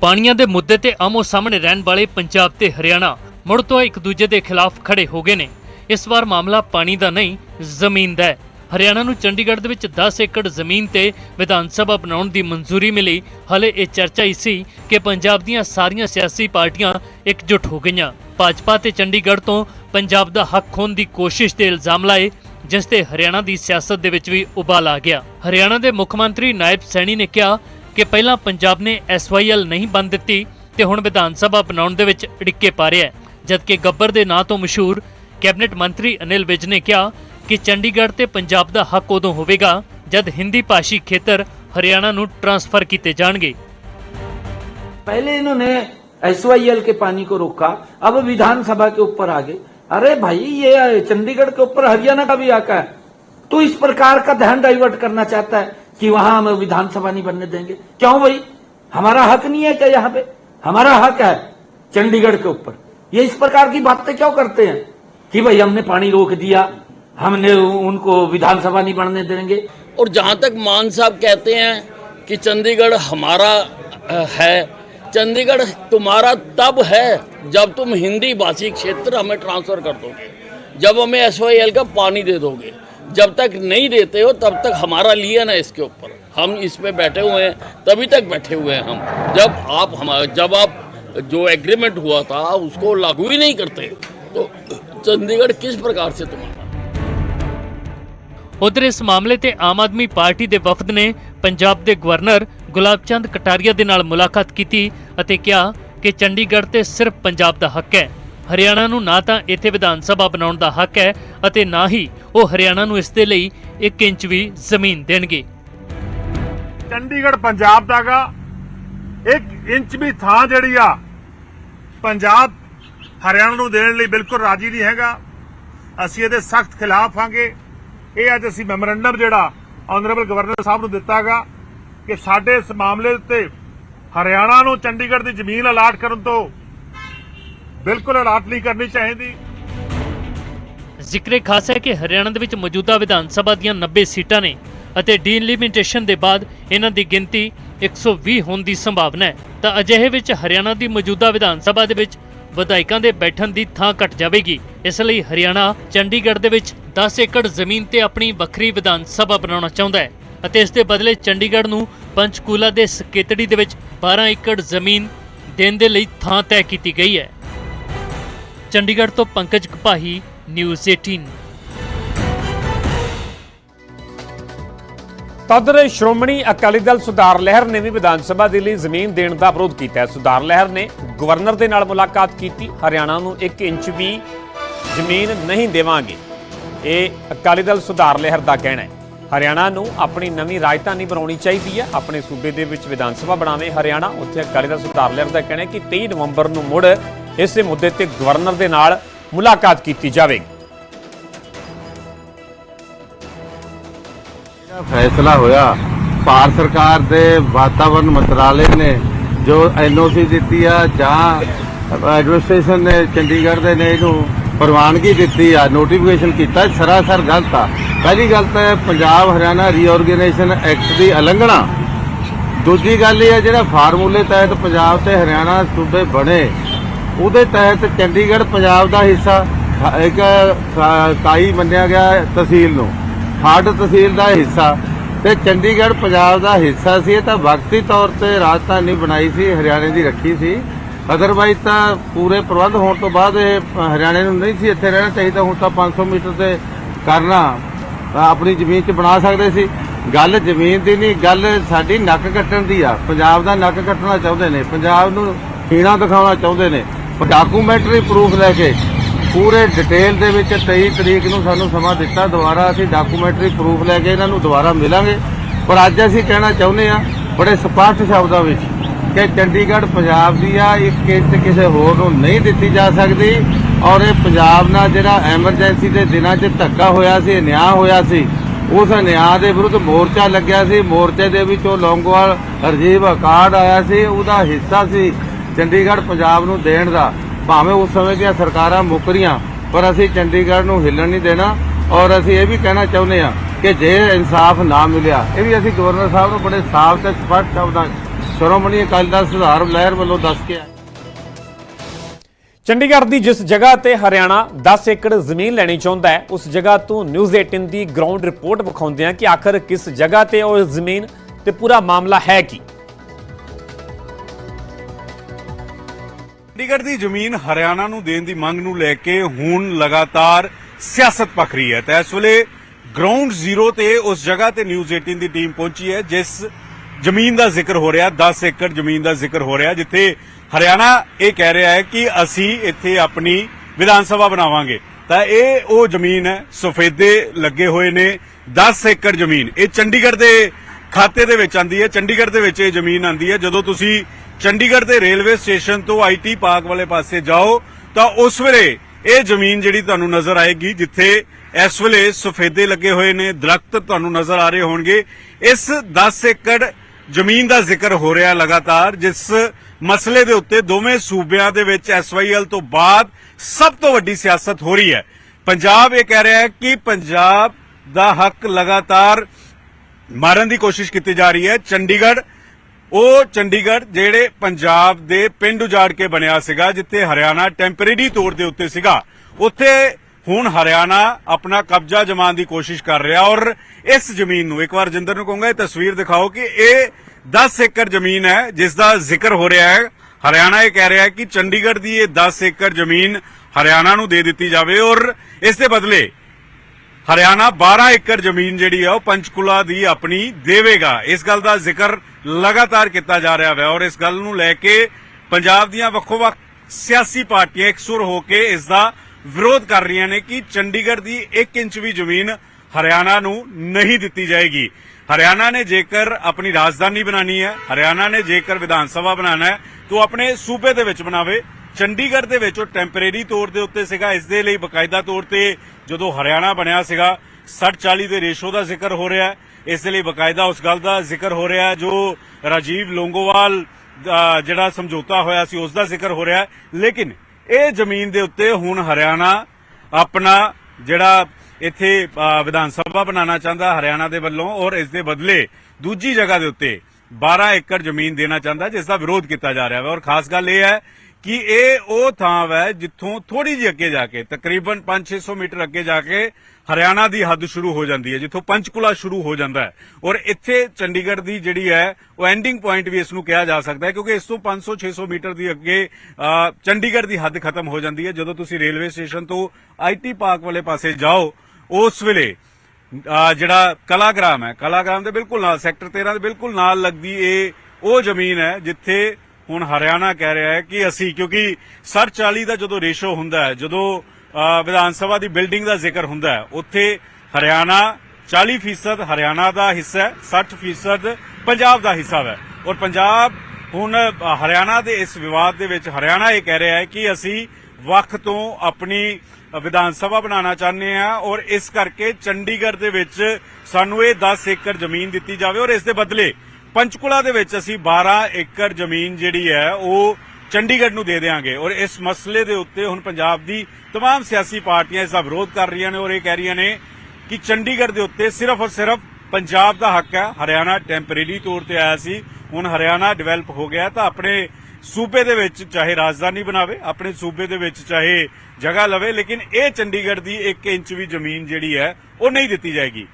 ਪਾਣੀਆਂ ਦੇ ਮੁੱਦੇ ਤੇ ਆਮੋ ਸਾਹਮਣੇ ਰਹਿਣ ਵਾਲੇ ਪੰਜਾਬ ਤੇ ਹਰਿਆਣਾ ਮੁੜ ਤੋਂ ਇੱਕ ਦੂਜੇ ਦੇ ਖਿਲਾਫ ਖੜੇ ਹੋ ਗਏ ਨੇ। ਇਸ ਵਾਰ ਮਾਮਲਾ ਪਾਣੀ ਦਾ ਨਹੀਂ, ਜ਼ਮੀਨ ਦਾ ਹੈ। ਹਰਿਆਣਾ ਨੂੰ ਚੰਡੀਗੜ੍ਹ ਦੇ ਵਿੱਚ 10 ਏਕੜ ਜ਼ਮੀਨ ਤੇ ਵਿਧਾਨ ਸਭਾ ਬਣਾਉਣ ਦੀ ਮਨਜ਼ੂਰੀ ਮਿਲੀ। ਹਲੇ ਇਹ ਚਰਚਾ ਹੀ ਸੀ ਕਿ ਪੰਜਾਬ ਦੀਆਂ ਸਾਰੀਆਂ ਸਿਆਸੀ ਪਾਰਟੀਆਂ ਇਕਜੁੱਟ ਹੋ ਗਈਆਂ। ਭਾਜਪਾ ਤੇ ਚੰਡੀਗੜ੍ਹ ਤੋਂ ਪੰਜਾਬ ਦਾ ਹੱਕ ਖੋਣ ਦੀ ਕੋਸ਼ਿਸ਼ ਦੇ ਇਲਜ਼ਾਮ ਲਾਏ, ਜਿਸ ਤੇ ਹਰਿਆਣਾ ਦੀ ਸਿਆਸਤ ਦੇ ਵਿੱਚ ਵੀ ਉਬਾਲ ਆ ਗਿਆ। ਹਰਿਆਣਾ ਦੇ ਮੁੱਖ ਮੰਤਰੀ ਨਾਇਬ ਸੈਣੀ ਨੇ ਕਿਹਾ ਕਿ ਪਹਿਲਾਂ ਪੰਜਾਬ ਨੇ ਐਸਵਾਈਐਲ ਨਹੀਂ ਬੰਦ ਦਿੱਤੀ ਤੇ ਹੁਣ ਵਿਧਾਨ ਸਭਾ ਬਣਾਉਣ ਦੇ ਵਿੱਚ ਅੜਿੱਕੇ ਪਾ ਰਿਹਾ ਹੈ, ਜਦਕਿ ਗੱਬਰ ਦੇ ਨਾਂ ਤੋਂ ਮਸ਼ਹੂਰ ਕੈਬਨਿਟ ਮੰਤਰੀ ਅਨਿਲ ਵਿਜ ਨੇ ਕਿਹਾ ਕਿ ਚੰਡੀਗੜ੍ਹ ਤੇ ਪੰਜਾਬ ਦਾ ਹੱਕ ਉਦੋਂ ਹੋਵੇਗਾ ਜਦ ਹਿੰਦੀ ਭਾਸ਼ੀ ਖੇਤਰ ਹਰਿਆਣਾ ਨੂੰ ਟਰਾਂਸਫਰ ਕੀਤੇ ਜਾਣਗੇ पहले इन्होंने एस के पानी को रोका अब विधानसभा के ऊपर आ गए अरे भाई ये चंडीगढ़ के ऊपर हरियाणा का भी आका है तो इस प्रकार का ध्यान डाइवर्ट करना चाहता है कि वहां हम विधानसभा नहीं बनने देंगे क्यों भाई हमारा हक नहीं है क्या यहाँ पे हमारा हक है चंडीगढ़ के ऊपर ये इस प्रकार की बातें क्यों करते हैं कि भाई हमने पानी रोक दिया हमने उनको विधानसभा नहीं बनने देंगे। और जहाँ तक मान साहब कहते हैं कि चंडीगढ़ हमारा है, चंडीगढ़ तुम्हारा तब है जब तुम हिंदी भाषी क्षेत्र हमें ट्रांसफ़र कर दोगे, जब हमें एस का पानी दे दोगे। जब तक नहीं देते हो, तब तक हमारा लियन है इसके ऊपर। हम इस पे बैठे हुए हैं, तभी तक बैठे हुए हैं हम। जब आप हम, जब आप जो एग्रीमेंट हुआ था, उसको लागू ही नहीं करते तो चंडीगढ़ किस प्रकार से तुम्हारा ਉਧਰ ਇਸ ਮਾਮਲੇ ਤੇ ਆਮ ਆਦਮੀ ਪਾਰਟੀ ਦੇ ਵਫਦ ਨੇ ਪੰਜਾਬ ਦੇ ਗਵਰਨਰ ਗੁਲਾਬ ਚੰਦ ਕਟਾਰੀਆ ਦੇ ਨਾਲ ਮੁਲਾਕਾਤ ਕੀਤੀ ਅਤੇ ਕਿਹਾ ਕਿ ਚੰਡੀਗੜ੍ਹ ਤੇ ਸਿਰਫ ਪੰਜਾਬ ਦਾ ਹੱਕ ਹੈ। ਹਰਿਆਣਾ ਨੂੰ ਨਾ ਤਾਂ ਇੱਥੇ ਵਿਧਾਨ ਸਭਾ ਬਣਾਉਣ ਦਾ ਹੱਕ ਹੈ ਅਤੇ ਨਾ ਹੀ ਉਹ ਹਰਿਆਣਾ ਨੂੰ ਇਸ ਦੇ ਲਈ 1 ਇੰਚ ਵੀ ਜ਼ਮੀਨ ਦੇਣਗੇ। ਚੰਡੀਗੜ੍ਹ ਪੰਜਾਬ ਦਾਗਾ, ਇੱਕ ਇੰਚ ਵੀ ਥਾਂ ਜਿਹੜੀ ਆ, ਪੰਜਾਬ ਹਰਿਆਣਾ ਨੂੰ ਦੇਣ ਲਈ ਬਿਲਕੁਲ ਰਾਜੀ ਨਹੀਂ ਹੈਗਾ। ਅਸੀਂ ਇਹਦੇ ਸਖਤ ਖਿਲਾਫ ਆਂਗੇ। ਇਹ ਅੱਜ ਅਸੀਂ ਮੈਮੋਰੰਡਮ ਜਿਹੜਾ ਆਨਰੇਬਲ ਗਵਰਨਰ ਸਾਹਿਬ ਨੂੰ ਦਿੱਤਾਗਾ ਕਿ ਸਾਡੇ ਇਸ ਮਾਮਲੇ ਉੱਤੇ ਹਰਿਆਣਾ ਨੂੰ ਚੰਡੀਗੜ੍ਹ ਦੀ ਜ਼ਮੀਨ ਅਲਾਟ ਕਰਨ ਤੋਂ ਬਿਲਕੁਲ ਅਲਾਟ ਨਹੀਂ ਕਰਨੀ ਚਾਹੀਦੀ। ਜ਼ਿਕਰੇ ਖਾਸ ਹੈ ਕਿ ਹਰਿਆਣਾ ਦੇ ਵਿੱਚ ਮੌਜੂਦਾ ਵਿਧਾਨ ਸਭਾ ਦੀਆਂ 90 ਸੀਟਾਂ ਨੇ ਅਤੇ ਡੀਲਿਮਿਟੇਸ਼ਨ ਦੇ ਬਾਅਦ ਇਹਨਾਂ ਦੀ ਗਿਣਤੀ 120 ਹੋਣ ਦੀ ਸੰਭਾਵਨਾ ਹੈ। ਤਾਂ ਅਜਿਹੇ ਵਿੱਚ ਹਰਿਆਣਾ ਦੀ ਮੌਜੂਦਾ ਵਿਧਾਨ ਸਭਾ ਦੇ ਵਿੱਚ ਵਿਧਾਇਕਾਂ ਦੇ ਬੈਠਣ ਦੀ ਥਾਂ ਘਟ ਜਾਵੇਗੀ। ਇਸ ਲਈ ਹਰਿਆਣਾ, ਚੰਡੀਗੜ੍ਹ ਦੇ ਵਿੱਚ 10 ਏਕੜ ਜ਼ਮੀਨ ਤੇ ਆਪਣੀ ਵੱਖਰੀ ਵਿਧਾਨ ਸਭਾ ਬਣਾਉਣਾ ਚਾਹੁੰਦਾ ਹੈ ਅਤੇ ਇਸ ਦੇ ਬਦਲੇ ਚੰਡੀਗੜ੍ਹ ਨੂੰ ਪੰਚਕੂਲਾ ਦੇ ਸਕੇਤੜੀ ਦੇ ਵਿੱਚ 12 ਏਕੜ ਜ਼ਮੀਨ ਦੇਣ ਦੇ ਲਈ ਥਾਂ ਤੈਅ ਕੀਤੀ ਗਈ ਹੈ। ਚੰਡੀਗੜ੍ਹ ਤੋਂ ਪੰਕਜ ਕਪਾਹੀ, ਨਿਊਜ਼ 18 ਤਦਰ ਸ਼੍ਰੋਮਣੀ ਅਕਾਲੀ ਦਲ ਸੁਧਾਰ ਲਹਿਰ ਨੇ ਵੀ ਵਿਧਾਨ ਸਭਾ ਦੇ ਲਈ ਜ਼ਮੀਨ ਦੇਣ ਦਾ ਵਿਰੋਧ ਕੀਤਾ ਹੈ। ਸੁਧਾਰ ਲਹਿਰ ਨੇ ਗਵਰਨਰ ਦੇ ਨਾਲ ਮੁਲਾਕਾਤ ਕੀਤੀ। ਹਰਿਆਣਾ ਨੂੰ 1 ਇੰਚ ਵੀ ਜ਼ਮੀਨ ਨਹੀਂ ਦੇਵਾਂਗੇ। ਇਹ ਅਕਾਲੀ ਦਲ ਸੁਧਾਰ ਲਹਿਰ ਦਾ ਕਹਿਣਾ ਹੈ। ਹਰਿਆਣਾ ਨੂੰ ਆਪਣੀ ਨਵੀਂ ਰਾਜਧਾਨੀ ਬਣਾਉਣੀ ਚਾਹੀਦੀ ਹੈ। ਆਪਣੇ ਸੂਬੇ ਦੇ ਵਿੱਚ ਵਿਧਾਨ ਸਭਾ ਬਣਾਵੇ ਹਰਿਆਣਾ। ਉੱਥੇ ਅਕਾਲੀ ਦਲ ਸੁਧਾਰ ਲਹਿਰ ਦਾ ਕਹਿਣਾ ਹੈ ਕਿ 23 ਨਵੰਬਰ ਨੂੰ ਮੁੜ ਇਸੇ ਮੁੱਦੇ ਤੇ ਗਵਰਨਰ ਦੇ ਨਾਲ ਮੁਲਾਕਾਤ ਕੀਤੀ ਜਾਵੇਗੀ। ਫੈਸਲਾ ਹੋਇਆ। ਭਾਰਤ ਸਰਕਾਰ ਦੇ ਵਾਤਾਵਰਣ ਮੰਤਰਾਲੇ ਨੇ ਜੋ ਐਨਓਸੀ ਦਿੱਤੀ ਆ ਜਾਂ ਐਡਮਿਨਿਸਟ੍ਰੇਸ਼ਨ ਨੇ ਚੰਡੀਗੜ੍ਹ ਦੇ ਨੇ ਇਹਨੂੰ ਪ੍ਰਵਾਨਗੀ ਦਿੱਤੀ ਆ ਨੋਟੀਫਿਕੇਸ਼ਨ ਕੀਤਾ, ਸਰਾਸਰ ਗਲਤ ਆ। ਪਹਿਲੀ ਗੱਲ ਤਾਂ ਪੰਜਾਬ ਹਰਿਆਣਾ ਰੀਆਰਗੇਨਾਈਜੇਸ਼ਨ ਐਕਟ ਦੀ ਉਲੰਘਣਾ। ਦੂਜੀ ਗੱਲ ਇਹ ਆ, ਜਿਹੜਾ ਫਾਰਮੂਲੇ ਤਹਿਤ ਪੰਜਾਬ ਤੇ ਹਰਿਆਣਾ ਸੂਬੇ ਬਣੇ, ਉਹਦੇ ਤਹਿਤ ਚੰਡੀਗੜ੍ਹ ਪੰਜਾਬ ਦਾ ਹਿੱਸਾ, ਇੱਕ ਕਾਈ ਮੰਨਿਆ ਗਿਆ ਤਹਿਸੀਲ ਨੂੰ। ਹਾਰਡ ਤਹਿਸੀਲ ਦਾ ਹਿੱਸਾ ਤੇ ਚੰਡੀਗੜ੍ਹ ਪੰਜਾਬ ਦਾ ਹਿੱਸਾ ਸੀ। ਇਹ ਤਾਂ ਵਕਤੀ ਤੌਰ ਤੇ ਰਾਜਧਾਨੀ ਬਣਾਈ ਸੀ, ਹਰਿਆਣੇ ਦੀ ਰੱਖੀ ਸੀ। ਅਦਰਵਾਈਜ਼ ਤਾਂ ਪੂਰੇ ਪ੍ਰਬੰਧ ਹੋਣ ਤੋਂ ਬਾਅਦ ਇਹ ਹਰਿਆਣੇ ਨੂੰ ਨਹੀਂ ਸੀ ਇੱਥੇ ਰਹਿਣਾ ਚਾਹੀਦਾ। ਹੁਣ ਤਾਂ 500 ਮੀਟਰ ਤੇ ਕਰਨਾ ਆਪਣੀ ਜ਼ਮੀਨ 'ਚ ਬਣਾ ਸਕਦੇ ਸੀ। ਗੱਲ ਜ਼ਮੀਨ ਦੀ ਨਹੀਂ, ਗੱਲ ਸਾਡੀ ਨੱਕ ਕੱਟਣ ਦੀ ਆ। ਪੰਜਾਬ ਦਾ ਨੱਕ ਕੱਟਣਾ ਚਾਹੁੰਦੇ ਨੇ, ਪੰਜਾਬ ਨੂੰ ਹੀਣਾ ਦਿਖਾਉਣਾ ਚਾਹੁੰਦੇ ਨੇ। ਡਾਕੂਮੈਂਟਰੀ ਪ੍ਰੂਫ ਲੈ ਕੇ ਪੂਰੇ ਡਿਟੇਲ ਦੇ ਵਿੱਚ 23 ਤਰੀਕ ਨੂੰ ਸਾਨੂੰ ਸਮਾਂ ਦਿੱਤਾ, ਦੁਬਾਰਾ ਅਸੀਂ ਡਾਕੂਮੈਂਟਰੀ ਪ੍ਰੂਫ ਲੈ ਕੇ ਇਹਨਾਂ ਨੂੰ ਦੁਬਾਰਾ ਮਿਲਾਂਗੇ। ਪਰ ਅੱਜ ਅਸੀਂ ਕਹਿਣਾ ਚਾਹੁੰਦੇ ਆ ਬੜੇ ਸਪਸ਼ਟ ਸ਼ਬਦਾਂ ਵਿੱਚ ਕਿ ਚੰਡੀਗੜ੍ਹ ਪੰਜਾਬ ਦੀ ਆ ਇੱਕ ਇੰਚ ਕਿਸੇ ਹੋਰ ਨੂੰ ਨਹੀਂ ਦਿੱਤੀ ਜਾ ਸਕਦੀ ਔਰ ਇਹ ਪੰਜਾਬ ਨਾਲ ਜਿਹੜਾ ਐਮਰਜੈਂਸੀ ਦੇ ਦਿਨਾਂ 'ਚ ਧੱਕਾ ਹੋਇਆ ਸੀ, ਨਿਆਂ ਹੋਇਆ ਸੀ, ਉਸ ਨਿਆਂ ਦੇ ਵਿਰੁੱਧ ਮੋਰਚਾ ਲੱਗਿਆ ਸੀ। ਮੋਰਚੇ ਦੇ ਵਿੱਚ ਉਹ ਲੌਂਗੋਵਾਲ ਰਜੀਵ ਅਕਾਰਡ ਆਇਆ ਸੀ, ਉਹਦਾ ਹਿੱਸਾ ਸੀ ਚੰਡੀਗੜ੍ਹ ਪੰਜਾਬ ਨੂੰ ਦੇਣ ਦਾ। ਭਾਵੇਂ ਉਸ ਸਮੇਂ ਦੀਆਂ ਸਰਕਾਰਾਂ ਮੁਕਰੀਆਂ, ਪਰ ਅਸੀਂ ਚੰਡੀਗੜ੍ਹ ਨੂੰ ਹਿੱਲਣ ਨਹੀਂ ਦੇਣਾ ਔਰ ਅਸੀਂ ਇਹ ਵੀ ਕਹਿਣਾ ਚਾਹੁੰਦੇ ਆ ਕਿ ਜੇ ਇਨਸਾਫ ਨਾ ਮਿਲਿਆ, ਇਹ ਵੀ ਅਸੀਂ ਗਵਰਨਰ ਸਾਹਿਬ ਨੂੰ ਬੜੇ ਸਾਫ਼ ਤੇ ਸਪਸ਼ਟ ਸ਼ਬਦਾਂ ਸ਼੍ਰੋਮਣੀ ਅਕਾਲੀ ਦਲ ਸੁਧਾਰ ਲਹਿਰ ਵੱਲੋਂ ਦੱਸ ਕੇ ਆਏ ਚੰਡੀਗੜ੍ਹ ਦੀ ਜਿਸ ਜਗ੍ਹਾ ਤੇ ਹਰਿਆਣਾ 10 ਏਕੜ ਜ਼ਮੀਨ ਲੈਣੀ ਚਾਹੁੰਦਾ ਹੈ, ਉਸ ਜਗ੍ਹਾ ਤੋਂ ਨਿਊਜ਼ 18 ਦੀ ਗਰਾਊਂਡ ਰਿਪੋਰਟ ਵਿਖਾਉਂਦੇ ਹਾਂ ਕਿ ਆਖਰ ਕਿਸ ਜਗ੍ਹਾ ਤੇ ਉਹ ਜ਼ਮੀਨ ਤੇ ਪੂਰਾ ਮਾਮਲਾ ਹੈ ਕੀ। ਚੰਡੀਗੜ੍ਹ ਦੀ ਜ਼ਮੀਨ ਹਰਿਆਣਾ ਨੂੰ ਦੇਣ ਦੀ ਮੰਗ ਨੂੰ ਲੈ ਕੇ ਹੁਣ ਲਗਾਤਾਰ ਸਿਆਸਤ ਪੱਖ ਰਹੀ ਹੈ। ਤਾਂ ਇਸ ਵੇਲੇ ਗਰਾਊਂਡ ਜ਼ੀਰੋ ਤੇ ਉਸ ਜਗ੍ਹਾ ਤੇ ਨਿਊਜ਼ 18 ਦੀ ਟੀਮ ਪਹੁੰਚੀ ਹੈ, ਜਿਸ ਜ਼ਮੀਨ ਦਾ ਜ਼ਿਕਰ ਹੋ ਰਿਹਾ 10 ਏਕੜ ਜ਼ਮੀਨ ਦਾ ਜ਼ਿਕਰ ਹੋ ਰਿਹਾ, ਜਿੱਥੇ ਹਰਿਆਣਾ ਇਹ ਕਹਿ ਰਿਹਾ ਹੈ ਕਿ ਅਸੀਂ ਇੱਥੇ ਆਪਣੀ ਵਿਧਾਨ ਸਭਾ ਬਣਾਵਾਂਗੇ। ਤਾਂ ਇਹ ਉਹ ਜ਼ਮੀਨ ਹੈ, ਸਫੇਦੇ ਲੱਗੇ ਹੋਏ ਨੇ 10 ਏਕੜ ਜ਼ਮੀਨ। ਇਹ ਚੰਡੀਗੜ੍ਹ ਦੇ ਖਾਤੇ ਦੇ ਵਿੱਚ ਆਂਦੀ ਹੈ, ਚੰਡੀਗੜ੍ਹ ਦੇ ਵਿੱਚ ਇਹ ਜ਼ਮੀਨ ਆਂਦੀ ਹੈ। ਜਦੋਂ ਤੁਸੀਂ ਚੰਡੀਗੜ੍ਹ ਦੇ ਰੇਲਵੇ ਸਟੇਸ਼ਨ ਤੋਂ ਆਈਟੀ ਪਾਰਕ ਵਾਲੇ ਪਾਸੇ ਜਾਓ, ਤਾਂ ਉਸ ਵੇਲੇ ਇਹ ਜ਼ਮੀਨ ਜਿਹੜੀ ਤੁਹਾਨੂੰ ਨਜ਼ਰ ਆਏਗੀ, ਜਿੱਥੇ ਇਸ ਵੇਲੇ ਸਫੇਦੇ ਲੱਗੇ ਹੋਏ ਨੇ, ਦਰਖਤ ਤੁਹਾਨੂੰ ਨਜ਼ਰ ਆ ਰਹੇ ਹੋਣਗੇ। ਇਸ 10 ਏਕੜ ਜ਼ਮੀਨ ਦਾ ਜ਼ਿਕਰ ਹੋ ਰਿਹਾ ਲਗਾਤਾਰ, ਜਿਸ ਮਸਲੇ ਦੇ ਉੱਤੇ ਦੋਵੇਂ ਸੂਬਿਆਂ ਦੇ ਵਿੱਚ ਐਸਵਾਈਐਲ ਤੋਂ ਬਾਅਦ ਸਭ ਤੋਂ ਵੱਡੀ ਸਿਆਸਤ ਹੋ ਰਹੀ ਹੈ। ਪੰਜਾਬ ਇਹ ਕਹਿ ਰਿਹਾ ਹੈ ਕਿ ਪੰਜਾਬ ਦਾ ਹੱਕ ਲਗਾਤਾਰ ਮਾਰਨ ਦੀ ਕੋਸ਼ਿਸ਼ ਕੀਤੀ ਜਾ ਰਹੀ ਹੈ। ਚੰਡੀਗੜ੍ਹ, ਉਹ ਚੰਡੀਗੜ੍ਹ ਜਿਹੜੇ ਪੰਜਾਬ ਦੇ ਪਿੰਡ ਉਜਾੜ ਕੇ ਬਣਿਆ ਸੀਗਾ, ਜਿੱਥੇ ਹਰਿਆਣਾ ਟੈਂਪਰੇਰੀ ਤੌਰ ਦੇ ਉੱਤੇ ਸੀਗਾ। ਉੱਥੇ ਹੁਣ ਹਰਿਆਣਾ ਆਪਣਾ ਕਬਜ਼ਾ ਜਮਾਉਣ ਦੀ ਕੋਸ਼ਿਸ਼ ਕਰ ਰਿਹਾ ਔਰ ਇਸ ਜ਼ਮੀਨ ਨੂੰ, ਇੱਕ ਵਾਰ ਜਿੰਦਰ ਨੂੰ ਕਹੂੰਗਾ, ਇਹ ਤਸਵੀਰ ਦਿਖਾਓ ਕਿ ਇਹ 10 ਏਕੜ ਜ਼ਮੀਨ ਹੈ, ਜਿਸ ਦਾ ਜ਼ਿਕਰ ਹੋ ਰਿਹਾ ਹੈ। ਹਰਿਆਣਾ ਇਹ ਕਹਿ ਰਿਹਾ ਹੈ ਕਿ ਚੰਡੀਗੜ੍ਹ ਦੀ ਇਹ 10 ਏਕੜ ਜ਼ਮੀਨ ਹਰਿਆਣਾ ਨੂੰ ਦੇ ਦਿੱਤੀ ਜਾਵੇ ਔਰ ਇਸ ਦੇ ਬਦਲੇ ਹਰਿਆਣਾ 12 ਏਕੜ ਜ਼ਮੀਨ ਜਿਹੜੀ ਹੈ ਉਹ ਪੰਚਕੁਲਾ ਦੀ ਆਪਣੀ ਦੇਵੇਗਾ। ਇਸ ਗੱਲ ਦਾ ਜ਼ਿਕਰ ਲਗਾਤਾਰ ਕੀਤਾ ਜਾ ਰਿਹਾ ਹੈ ਔਰ ਇਸ ਗੱਲ ਨੂੰ ਲੈ ਕੇ ਪੰਜਾਬ ਦੀਆਂ ਵੱਖੋ-ਵੱਖ ਸਿਆਸੀ ਪਾਰਟੀਆਂ ਇਕਸੁਰ ਹੋ ਕੇ ਇਸ ਦਾ ਵਿਰੋਧ ਕਰ ਰਹੀਆਂ ਨੇ ਕਿ ਚੰਡੀਗੜ੍ਹ ਦੀ 1 ਇੰਚ ਵੀ ਜ਼ਮੀਨ ਹਰਿਆਣਾ ਨੂੰ ਨਹੀਂ ਦਿੱਤੀ ਜਾਏਗੀ। ਹਰਿਆਣਾ ਨੇ ਜੇਕਰ ਆਪਣੀ ਰਾਜਧਾਨੀ ਬਣਾਣੀ ਹੈ, ਹਰਿਆਣਾ ਨੇ ਜੇਕਰ ਵਿਧਾਨ ਸਭਾ ਬਣਾਉਣਾ ਹੈ, ਤਾਂ ਆਪਣੇ ਸੂਬੇ ਦੇ ਵਿੱਚ ਬਣਾਵੇ। ਚੰਡੀਗੜ੍ਹ ਦੇ ਵਿੱਚ ਉਹ ਟੈਂਪਰੇਰੀ ਤੌਰ ਦੇ ਉੱਤੇ ਸੀਗਾ, ਇਸ ਦੇ ਲਈ ਬਕਾਇਦਾ ਤੌਰ ਤੇ ਜਦੋਂ ਹਰਿਆਣਾ ਬਣਿਆ ਸੀਗਾ 60-40 ਦੇ ਰੇਸ਼ੋ ਦਾ ਜ਼ਿਕਰ ਹੋ ਰਿਹਾ ਹੈ। ਇਸ ਲਈ ਬਕਾਇਦਾ ਉਸ ਗੱਲ ਦਾ ਜ਼ਿਕਰ ਹੋ ਰਿਹਾ ਜੋ ਰਾਜੀਵ ਲੋਂਗੋਵਾਲ ਜਿਹੜਾ ਸਮਝੌਤਾ ਹੋਇਆ ਸੀ, ਉਸ ਦਾ ਜ਼ਿਕਰ ਹੋ ਰਿਹਾ ਲੇਕਿਨ ਇਹ ਜ਼ਮੀਨ ਦੇ ਉੱਤੇ ਹੁਣ ਹਰਿਆਣਾ ਆਪਣਾ ਜਿਹੜਾ ਇੱਥੇ ਵਿਧਾਨ ਸਭਾ ਬਣਾਉਣਾ ਚਾਹੁੰਦਾ ਹਰਿਆਣਾ ਦੇ ਵੱਲੋਂ ਔਰ ਇਸ ਦੇ ਬਦਲੇ ਦੂਜੀ ਜਗ੍ਹਾ ਦੇ ਉੱਤੇ 12 ਏਕੜ ਜ਼ਮੀਨ ਦੇਣਾ ਚਾਹੁੰਦਾ, ਜਿਸ ਦਾ ਵਿਰੋਧ ਕੀਤਾ ਜਾ ਰਿਹਾ ਹੈ। ਔਰ ਖਾਸ ਗੱਲ ਇਹ ਹੈ ਕਿ ਇਹ ਉਹ ਥਾਂ ਹੈ ਜਿੱਥੋਂ ਥੋੜੀ ਜਿਹੀ ਅੱਗੇ ਜਾ ਕੇ ਤਕਰੀਬਨ 5-600 ਮੀਟਰ ਅੱਗੇ ਜਾ ਕੇ ਹਰਿਆਣਾ ਦੀ ਹੱਦ ਸ਼ੁਰੂ ਹੋ ਜਾਂਦੀ ਹੈ ਜਿੱਥੋਂ ਪੰਚਕੁਲਾ ਸ਼ੁਰੂ ਹੋ ਜਾਂਦਾ ਹੈ। ਔਰ ਇੱਥੇ ਚੰਡੀਗੜ੍ਹ ਦੀ ਜਿਹੜੀ ਹੈ ਉਹ ਐਂਡਿੰਗ ਪੁਆਇੰਟ ਵੀ ਇਸ ਨੂੰ ਕਿਹਾ ਜਾ ਸਕਦਾ ਹੈ ਕਿਉਂਕਿ ਇਸ ਤੋਂ 500-600 ਮੀਟਰ ਦੀ ਅੱਗੇ ਅ, ਚੰਡੀਗੜ੍ਹ ਦੀ ਹੱਦ ਖਤਮ ਹੋ ਜਾਂਦੀ ਹੈ। ਜਦੋਂ ਤੁਸੀਂ ਰੇਲਵੇ ਸਟੇਸ਼ਨ ਤੋਂ ਆਈਟੀ ਪਾਰਕ ਵਾਲੇ ਪਾਸੇ ਜਾਓ ਉਸ ਵੇਲੇ ਜਿਹੜਾ ਕਲਾਗ੍ਰਾਮ ਹੈ ਕਲਾਗ੍ਰਾਮ ਦੇ ਬਿਲਕੁਲ ਨਾਲ ਸੈਕਟਰ 13 ਦੇ ਬਿਲਕੁਲ ਨਾਲ ਲੱਗਦੀ ਇਹ ਉਹ ਜ਼ਮੀਨ ਹੈ ਜਿੱਥੇ ਹੁਣ ਹਰਿਆਣਾ ਕਹਿ ਰਿਹਾ ਹੈ ਕਿ ਅਸੀਂ, ਕਿਉਂਕਿ 40 ਦਾ ਜਦੋਂ ਰੇਸ਼ੋ ਹੁੰਦਾ ਹੈ, ਜਦੋਂ ਵਿਧਾਨ ਸਭਾ ਦੀ ਬਿਲਡਿੰਗ ਦਾ ਜ਼ਿਕਰ ਹੁੰਦਾ ਹੈ, ਉੱਥੇ ਹਰਿਆਣਾ 40% ਹਰਿਆਣਾ ਦਾ ਹਿੱਸਾ ਹੈ 60% ਪੰਜਾਬ ਦਾ ਹਿੱਸਾ ਹੈ। ਔਰ ਪੰਜਾਬ ਹੁਣ ਹਰਿਆਣਾ ਦੇ ਇਸ ਵਿਵਾਦ ਦੇ ਵਿੱਚ ਹਰਿਆਣਾ ਇਹ ਕਹਿ ਰਿਹਾ ਹੈ ਕਿ ਅਸੀਂ ਵੱਖ ਤੋਂ ਆਪਣੀ ਵਿਧਾਨ ਸਭਾ ਬਣਾਉਣਾ ਚਾਹੁੰਦੇ ਹਾਂ ਔਰ ਇਸ ਕਰਕੇ ਚੰਡੀਗੜ੍ਹ ਦੇ ਵਿੱਚ ਸਾਨੂੰ ਇਹ 10 ਏਕੜ ਜ਼ਮੀਨ ਦਿੱਤੀ ਜਾਵੇ ਔਰ ਇਸ ਦੇ ਬਦਲੇ ਪੰਚਕੁਲਾ ਦੇ ਵਿੱਚ ਅਸੀਂ 12 ਏਕੜ ਜ਼ਮੀਨ ਜਿਹੜੀ ਹੈ ਉਹ ਚੰਡੀਗੜ੍ਹ ਨੂੰ ਦੇ ਦੇਵਾਂਗੇ ਔਰ ਇਸ ਮਸਲੇ ਦੇ ਉੱਤੇ ਹੁਣ ਪੰਜਾਬ ਦੀ तमाम ਸਿਆਸੀ ਪਾਰਟੀਆਂ ਇਸ ਦਾ ਵਿਰੋਧ ਕਰ ਰਹੀਆਂ ਨੇ ਔਰ ਇਹ ਕਹਿ ਰਹੀਆਂ ਨੇ ਕਿ ਚੰਡੀਗੜ੍ਹ ਦੇ ਉੱਤੇ ਸਿਰਫ ਔਰ ਸਿਰਫ ਪੰਜਾਬ ਦਾ ਹੱਕ ਹੈ ਹਰਿਆਣਾ ਟੈਂਪਰੇਰੀ ਤੌਰ ਤੇ ਆਇਆ ਸੀ ਹੁਣ ਹਰਿਆਣਾ ਡਿਵੈਲਪ ਹੋ ਗਿਆ ਤਾਂ ਆਪਣੇ ਸੂਬੇ ਦੇ ਵਿੱਚ ਚਾਹੇ ਰਾਜਧਾਨੀ ਬਣਾਵੇ ਆਪਣੇ ਸੂਬੇ ਦੇ ਵਿੱਚ ਚਾਹੇ ਜਗ੍ਹਾ ਲਵੇ ਲੇਕਿਨ ਇਹ ਚੰਡੀਗੜ੍ਹ ਦੀ 1 ਇੰਚ ਵੀ ਜ਼ਮੀਨ ਜਿਹੜੀ ਹੈ ਉਹ ਨਹੀਂ ਦਿੱਤੀ ਜਾਏਗੀ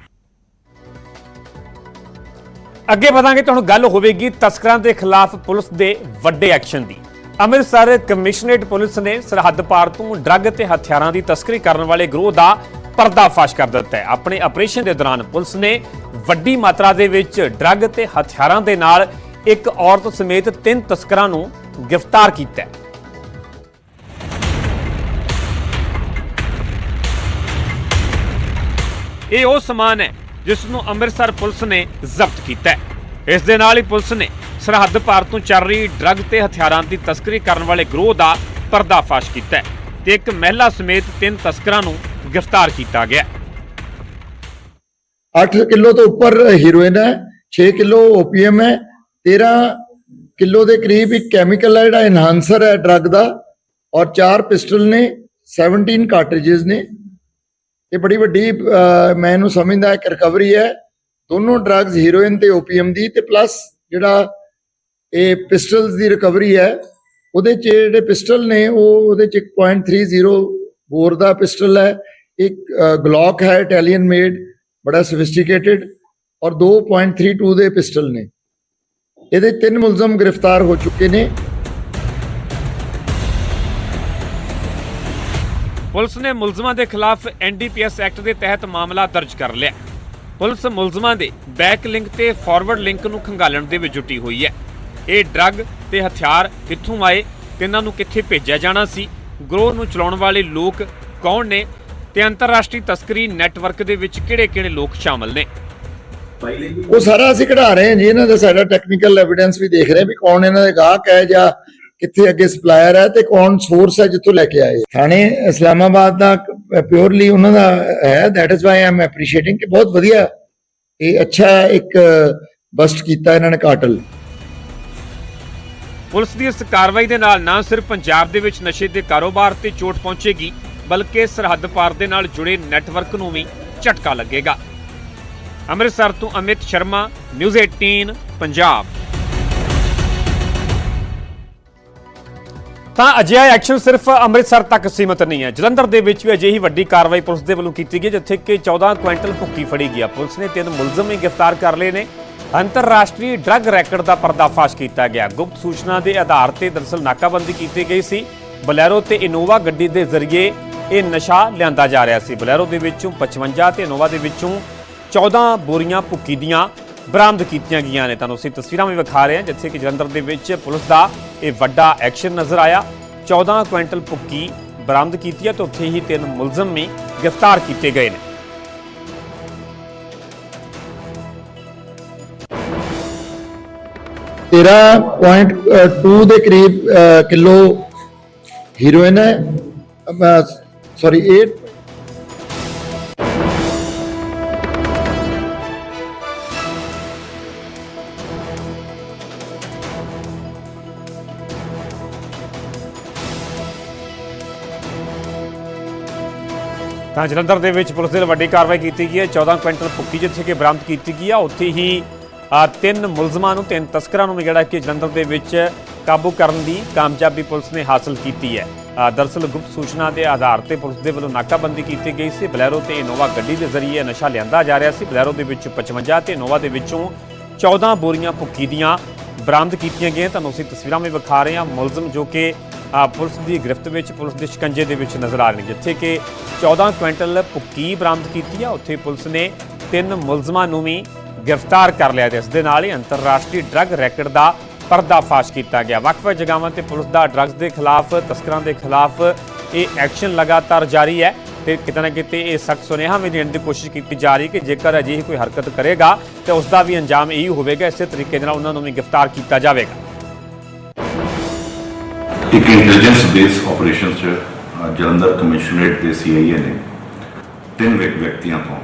ਅੱਗੇ ਵਧਾਂਗੇ ਤੁਹਾਨੂੰ ਗੱਲ ਹੋਵੇਗੀ ਤਸਕਰਾਂ ਦੇ ਖਿਲਾਫ ਪੁਲਿਸ ਦੇ ਵੱਡੇ ਐਕਸ਼ਨ ਦੀ। ਅੰਮ੍ਰਿਤਸਰ ਕਮਿਸ਼ਨਰੇਟ ਪੁਲਿਸ ਨੇ ਸਰਹੱਦ ਪਾਰ ਤੋਂ ਡਰੱਗ ਤੇ ਹਥਿਆਰਾਂ ਦੀ ਤਸਕਰੀ ਕਰਨ ਵਾਲੇ ਗਰੋਹ ਦਾ ਪਰਦਾਫਾਸ਼ ਕਰ ਦਿੱਤਾ ਹੈ। ਆਪਣੇ ਆਪਰੇਸ਼ਨ ਦੇ ਦੌਰਾਨ ਪੁਲਿਸ ਨੇ ਵੱਡੀ ਮਾਤਰਾ ਦੇ ਵਿੱਚ ਡਰੱਗ ਤੇ ਹਥਿਆਰਾਂ ਦੇ ਨਾਲ ਇੱਕ ਔਰਤ ਸਮੇਤ ਤਿੰਨ ਤਸਕਰਾਂ ਨੂੰ ਗ੍ਰਿਫਤਾਰ ਕੀਤਾ ਹੈ। ਇਹ ਉਹ ਸਮਾਨ ਹੈ ਜਿਸ ਨੂੰ ਅੰਮ੍ਰਿਤਸਰ ਪੁਲਿਸ ਨੇ ਜ਼ਬਤ ਕੀਤਾ ਹੈ। ਇਸ ਦੇ ਨਾਲ ਹੀ ਪੁਲਿਸ ਨੇ ਸਰਹੱਦ ਪਾਰ ਤੋਂ ਚੱਲ ਰਹੀ ਡਰੱਗ ਤੇ ਹਥਿਆਰਾਂ ਦੀ ਤਸਕਰੀ ਕਰਨ ਵਾਲੇ ਗਰੋਹ ਦਾ ਪਰਦਾਫਾਸ਼ ਕੀਤਾ ਹੈ ਤੇ ਇੱਕ ਮਹਿਲਾ ਸਮੇਤ ਤਿੰਨ ਤਸਕਰਾਂ ਨੂੰ ਗ੍ਰਿਫਤਾਰ ਕੀਤਾ ਗਿਆ 8 ਕਿਲੋ ਤੋਂ ਉੱਪਰ ਹੀਰੋਇਨ ਹੈ 6 ਕਿਲੋ ਓਪੀਐਮ ਹੈ 13 ਕਿਲੋ ਦੇ ਕਰੀਬ ਇੱਕ ਕੈਮੀਕਲ ਹੈ ਜਿਹੜਾ ਐਨਹਾਂਸਰ ਹੈ ਡਰੱਗ ਦਾ ਔਰ ਚਾਰ ਪਿਸਟਲ ਨੇ 17 ਕਾਰਟ੍ਰਿਜਸ ਨੇ। ਇਹ ਬੜੀ ਵੱਡੀ ਅਹ, ਮੈਂ ਇਹਨੂੰ ਸਮਝਦਾ ਇੱਕ ਰਿਕਵਰੀ ਹੈ। ਦੋਨੋਂ ਡਰੱਗਸ ਹੀਰੋਇਨ ਤੇ ਓਪੀਐਮ ਦੀ ਤੇ ਪਲੱਸ ਜਿਹੜਾ ਇਹ ਪਿਸਟਲਸ ਦੀ ਰਿਕਵਰੀ ਹੈ ਉਹਦੇ ਚ ਜਿਹੜੇ ਪਿਸਟਲ ਨੇ ਉਹ ਉਹਦੇ ਚ ਇੱਕ .30 ਬੋਰ ਦਾ ਪਿਸਟਲ ਹੈ। ਇੱਕ ਗਲੌਕ ਹੈ ਇਟਾਲੀਅਨ ਮੇਡ ਬੜਾ ਸੋਫਿਸਟੀਕੇਟਿਡ ਔਰ 2.32 ਦੇ ਪਿਸਟਲ ਨੇ। ਇਹਦੇ ਤਿੰਨ ਮੁਲਜ਼ਮ ਗ੍ਰਿਫਤਾਰ ਹੋ ਚੁੱਕੇ ਨੇ। ਪੁਲਿਸ ਨੇ ਮੁਲਜ਼ਮਾਂ ਦੇ ਖਿਲਾਫ ਐਨਡੀਪੀਐਸ ਐਕਟ ਦੇ ਤਹਿਤ ਮਾਮਲਾ ਦਰਜ ਕਰ ਲਿਆ। ਪੁਲਿਸ ਮੁਲਜ਼ਮਾਂ ਦੇ ਬੈਕ ਲਿੰਕ ਤੇ ਫਾਰਵਰਡ ਲਿੰਕ ਨੂੰ ਖੰਗਾਲਣ ਦੇ ਵਿੱਚ ਜੁਟੀ ਹੋਈ ਹੈ। ਇਹ ਡਰੱਗ ਤੇ ਹਥਿਆਰ ਕਿੱਥੋਂ ਆਏ ਤੇ ਇਹਨਾਂ ਨੂੰ ਕਿੱਥੇ ਭੇਜਿਆ ਜਾਣਾ ਸੀ, ਗਰੋਹ ਨੂੰ ਚਲਾਉਣ ਵਾਲੇ ਲੋਕ ਕੌਣ ਨੇ ਤੇ ਅੰਤਰਰਾਸ਼ਟਰੀ ਤਸਕਰੀ ਨੈਟਵਰਕ ਦੇ ਵਿੱਚ ਕਿਹੜੇ-ਕਿਹੜੇ ਲੋਕ ਸ਼ਾਮਲ ਨੇ? ਉਹ ਸਾਰਾ ਅਸੀਂ ਕਢਾ ਰਹੇ ਹਾਂ ਜੀ, ਇਹਨਾਂ ਦਾ ਸਾਡਾ ਟੈਕਨੀਕਲ ਐਵੀਡੈਂਸ ਵੀ ਦੇਖ ਰਹੇ ਹਾਂ ਵੀ ਕੌਣ ਇਹਨਾਂ ਦੇ ਗਾਹਕ ਹੈ ਜਾਂ ਕਿੱਥੇ ਅੱਗੇ ਸਪਲਾਇਰ ਹੈ ਤੇ ਕੌਣ ਸੋਰਸ ਹੈ ਜਿੱਥੋਂ ਲੈ ਕੇ ਆਏ। ਥਾਣੇ ਇਸਲਾਮਾਬਾਦ ਦਾ ਪਿਓਰਲੀ ਉਹਨਾਂ ਦਾ ਹੈ। That is why am appreciating ਕਿ ਬਹੁਤ ਵਧੀਆ ਇਹ ਅੱਛਾ ਇੱਕ ਬਸਟ ਕੀਤਾ ਇਹਨਾਂ ਨੇ ਕਾਟਲ ਪੁਲਿਸ ਦੀ ਇਸ ਕਾਰਵਾਈ ਦੇ ਨਾਲ ਨਾ ਸਿਰਫ ਪੰਜਾਬ ਦੇ ਵਿੱਚ ਨਸ਼ੇ ਦੇ ਕਾਰੋਬਾਰ ਤੇ ਚੋਟ ਪਹੁੰਚੇਗੀ, ਬਲਕਿ ਸਰਹੱਦ ਪਾਰ ਦੇ ਨਾਲ ਜੁੜੇ ਨੈਟਵਰਕ ਨੂੰ ਵੀ ਝਟਕਾ ਲੱਗੇਗਾ। ਅੰਮ੍ਰਿਤਸਰ ਤੋਂ ਅਮਿਤ ਸ਼ਰਮਾ ਨਿਊਜ਼ 18 ਪੰਜਾਬ। ਤਾਂ ਅਜਿਹਾ ਐਕਸ਼ਨ ਸਿਰਫ ਅੰਮ੍ਰਿਤਸਰ ਤੱਕ ਸੀਮਤ ਨਹੀਂ ਹੈ। ਜਲੰਧਰ ਦੇ ਵਿੱਚ ਵੀ ਅਜਿਹੀ ਵੱਡੀ ਕਾਰਵਾਈ ਪੁਲਿਸ ਦੇ ਵੱਲੋਂ ਕੀਤੀ ਗਈ, ਜਿੱਥੇ ਕਿ 14 ਕੁਇੰਟਲ ਭੁੱਕੀ ਫੜੀ ਗਿਆ ਪੁਲਿਸ ਨੇ ਤਿੰਨ ਮੁਲਜ਼ਮ ਵੀ ਗ੍ਰਿਫਤਾਰ ਕਰ ਲਏ ਨੇ। ਅੰਤਰਰਾਸ਼ਟਰੀ ਡਰੱਗ ਰੈਕਟ ਦਾ ਪਰਦਾਫਾਸ਼ ਕੀਤਾ ਗਿਆ। ਗੁਪਤ ਸੂਚਨਾ ਦੇ ਆਧਾਰ ਤੇ ਦਰਸਲ ਨਾਕਾਬੰਦੀ ਕੀਤੀ ਗਈ ਸੀ। ਬਲੈਰੋ ਤੇ ਇਨੋਵਾ ਗੱਡੀ ਦੇ ਜ਼ਰੀਏ ਇਹ ਨਸ਼ਾ ਲਿਆਂਦਾ ਜਾ ਰਿਹਾ ਸੀ। ਬਲੈਰੋ ਦੇ ਵਿੱਚੋਂ 55 ਤੇ ਇਨੋਵਾ ਦੇ ਵਿੱਚੋਂ 14 ਬੋਰੀਆਂ ਭੁੱਕੀ ਦੀਆਂ ਬਰਾਮਦ ਕੀਤੀਆਂ ਗਈਆਂ ਨੇ। ਤੁਹਾਨੂੰ ਅਸੀਂ ਤਸਵੀਰਾਂ ਵੀ ਵਿਖਾ ਰਹੇ ਹਾਂ ਜਿੱਥੇ ਕਿ ਜਲੰਧਰ ਦੇ ਵਿੱਚ ਪੁਲਿਸ ਦਾ ਇਹ ਵੱਡਾ ਐਕਸ਼ਨ ਨਜ਼ਰ ਆਇਆ। 14 ਕੁਇੰਟਲ ਭੁੱਕੀ ਬਰਾਮਦ ਕੀਤੀ ਹੈ ਤੇ ਉੱਥੇ ਹੀ ਤਿੰਨ ਮੁਲਜ਼ਮ ਵੀ ਗ੍ਰਿਫਤਾਰ ਕੀਤੇ ਗਏ ਨੇ। ਤੇਰਾ ਪੁਆਇੰਟ 2 ਦੇ ਕਰੀਬ ਅ, ਕਿਲੋ ਹੀਰੋਇਨ ਹੈ। ਸੌਰੀ 8 ਤਾਂ ਜਲੰਧਰ ਦੇ ਵਿੱਚ ਪੁਲਿਸ ਦੇ ਵੱਲੋਂ ਵੱਡੀ ਕਾਰਵਾਈ ਕੀਤੀ ਗਈ ਹੈ। 14 ਕੁਇੰਟਲ ਭੁੱਕੀ ਜਿੱਥੇ ਕਿ ਬਰਾਮਦ ਕੀਤੀ ਗਈ ਆ ਉੱਥੇ ਹੀ ਤਿੰਨ ਮੁਲਜ਼ਮਾਂ ਨੂੰ ਤਿੰਨ ਤਸਕਰਾਂ ਨੂੰ ਵੀ ਜਿਹੜਾ ਕਿ ਜਲੰਧਰ ਦੇ ਵਿੱਚ ਕਾਬੂ ਕਰਨ ਦੀ ਕਾਮਯਾਬੀ ਪੁਲਿਸ ਨੇ ਹਾਸਲ ਕੀਤੀ ਹੈ। ਆ, ਦਰਅਸਲ ਗੁਪਤ ਸੂਚਨਾ ਦੇ ਆਧਾਰ ਤੇ ਪੁਲਿਸ ਦੇ ਵੱਲੋਂ ਨਾਕਾਬੰਦੀ ਕੀਤੀ ਗਈ ਸੀ। ਬਲੈਰੋ ਤੇ ਇਨੋਵਾ ਗੱਡੀ ਦੇ ਜ਼ਰੀਏ ਨਸ਼ਾ ਲਿਆਂਦਾ ਜਾ ਰਿਹਾ ਸੀ। ਬਲੈਰੋ ਦੇ ਵਿੱਚ 55 ਤੇ ਇਨੋਵਾ ਦੇ ਵਿੱਚੋਂ 14 ਬੋਰੀਆਂ ਭੁੱਕੀ ਦੀਆਂ ਬਰਾਮਦ ਕੀਤੀਆਂ ਗਈਆਂ। ਤੁਹਾਨੂੰ ਅਸੀਂ ਤਸਵੀਰਾਂ ਵੀ ਵਿਖਾ ਰਹੇ ਹਾਂ। ਮੁਲਜ਼ਮ ਜੋ ਕਿ ਪੁਲਿਸ ਦੀ ਗ੍ਰਿਫਤ ਵਿੱਚ, ਪੁਲਿਸ ਦੇ ਸ਼ਿਕੰਜੇ ਦੇ ਵਿੱਚ ਨਜ਼ਰ ਆ ਰਹੇ ਨੇ, ਜਿੱਥੇ ਕਿ 14 ਕੁਇੰਟਲ ਭੁੱਕੀ ਬਰਾਮਦ ਕੀਤੀ ਆ। ਉੱਥੇ ਪੁਲਿਸ ਨੇ ਤਿੰਨ ਮੁਲਜ਼ਮਾਂ ਨੂੰ ਵੀ ਗ੍ਰਿਫਤਾਰ ਕਰ ਲਿਆ ਤੇ ਇਸ ਦੇ ਨਾਲ ਹੀ ਅੰਤਰਰਾਸ਼ਟਰੀ ਡਰੱਗ ਰੈਕਟ ਦਾ ਪਰਦਾਫਾਸ਼ ਕੀਤਾ ਗਿਆ। ਵੱਖ-ਵੱਖ ਜਗ੍ਹਾਵਾਂ ਤੇ ਪੁਲਿਸ ਦਾ ਡਰੱਗਸ ਦੇ ਖਿਲਾਫ, ਤਸਕਰਾਂ ਦੇ ਖਿਲਾਫ ਇਹ ਐਕਸ਼ਨ ਲਗਾਤਾਰ ਜਾਰੀ ਹੈ। ਤੇ ਕਿਤੇ ਨਾ ਕਿਤੇ ਇਹ ਸਖਤ ਸੁਨੇਹਾ ਵੀ ਦੇਣ ਦੀ ਕੋਸ਼ਿਸ਼ ਕੀਤੀ ਜਾ ਰਹੀ ਕਿ ਜੇਕਰ ਅਜਿਹੀ ਕੋਈ ਹਰਕਤ ਕਰੇਗਾ, ਤੇ ਉਸ ਦਾ ਵੀ ਅੰਜਾਮ ਇਹੀ ਹੋਵੇਗਾ, ਇਸੇ ਤਰੀਕੇ ਦੇ ਨਾਲ ਉਹਨਾਂ ਨੂੰ ਵੀ ਗ੍ਰਿਫਤਾਰ ਕੀਤਾ ਜਾਵੇਗਾ। ਇੱਕ ਇੰਟੈਲੀਜੈਂਸ ਬੇਸ ਆਪਰੇਸ਼ਨ ਚ ਜਲੰਧਰ ਕਮਿਸ਼ਨਰੇਟ ਦੇ ਸੀਆਈਏ ਨੇ ਤਿੰਨ ਵਿਅਕਤੀਆਂ ਤੋਂ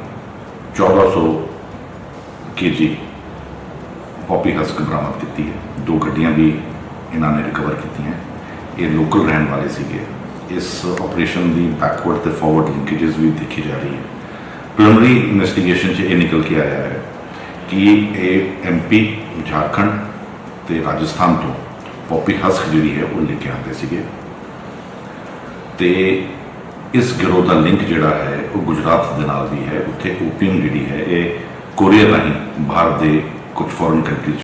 1400 ਕੇਜੀ ਪੌਪੀ ਹਸਕ ਬਰਾਮਦ ਕੀਤੀ ਹੈ। ਦੋ ਗੱਡੀਆਂ ਵੀ ਇਹਨਾਂ ਨੇ ਰਿਕਵਰ ਕੀਤੀਆਂ। ਇਹ ਲੋਕਲ ਰਹਿਣ ਵਾਲੇ ਸੀਗੇ। ਇਸ ਆਪਰੇਸ਼ਨ ਦੀ ਬੈਕਵਰਡ ਤੇ ਫਾਰਵਰਡ ਲਿੰਕੇजेस ਵੀ ਦੇਖੀ ਜਾ ਰਹੀ ਹੈ। ਪ੍ਰੀਲਿਮਿਨਰੀ ਇਨਵੈਸਟੀਗੇਸ਼ਨ 'ਚ ਇਹ ਨਿਕਲ ਕੇ ਆਇਆ ਹੈ ਕਿ ਇਹ ਐਮਪੀ ਝਾਰਖੰਡ ਤੇ ਰਾਜਸਥਾਨ ਤੋਂ ਪੌਪੀ ਹਸਕ ਜਿਹੜੀ ਹੈ ਉਹ ਲੈ ਕੇ ਆਉਂਦੇ ਸੀਗੇ। ਤੇ ਇਸ ਗਿਰੋਹ ਦਾ ਲਿੰਕ ਜਿਹੜਾ ਹੈ ਉਹ ਗੁਜਰਾਤ ਦੇ ਨਾਲ ਵੀ ਹੈ। ਉੱਥੇ ਓਪੀਅਮ ਜਿਹੜੀ ਹੈ ਇਹ ਕੋਰੀਆ ਰਾਹੀਂ ਬਾਹਰ ਦੇ ਕੁਝ ਫੋਰਨ ਕੰਟਰੀਜ਼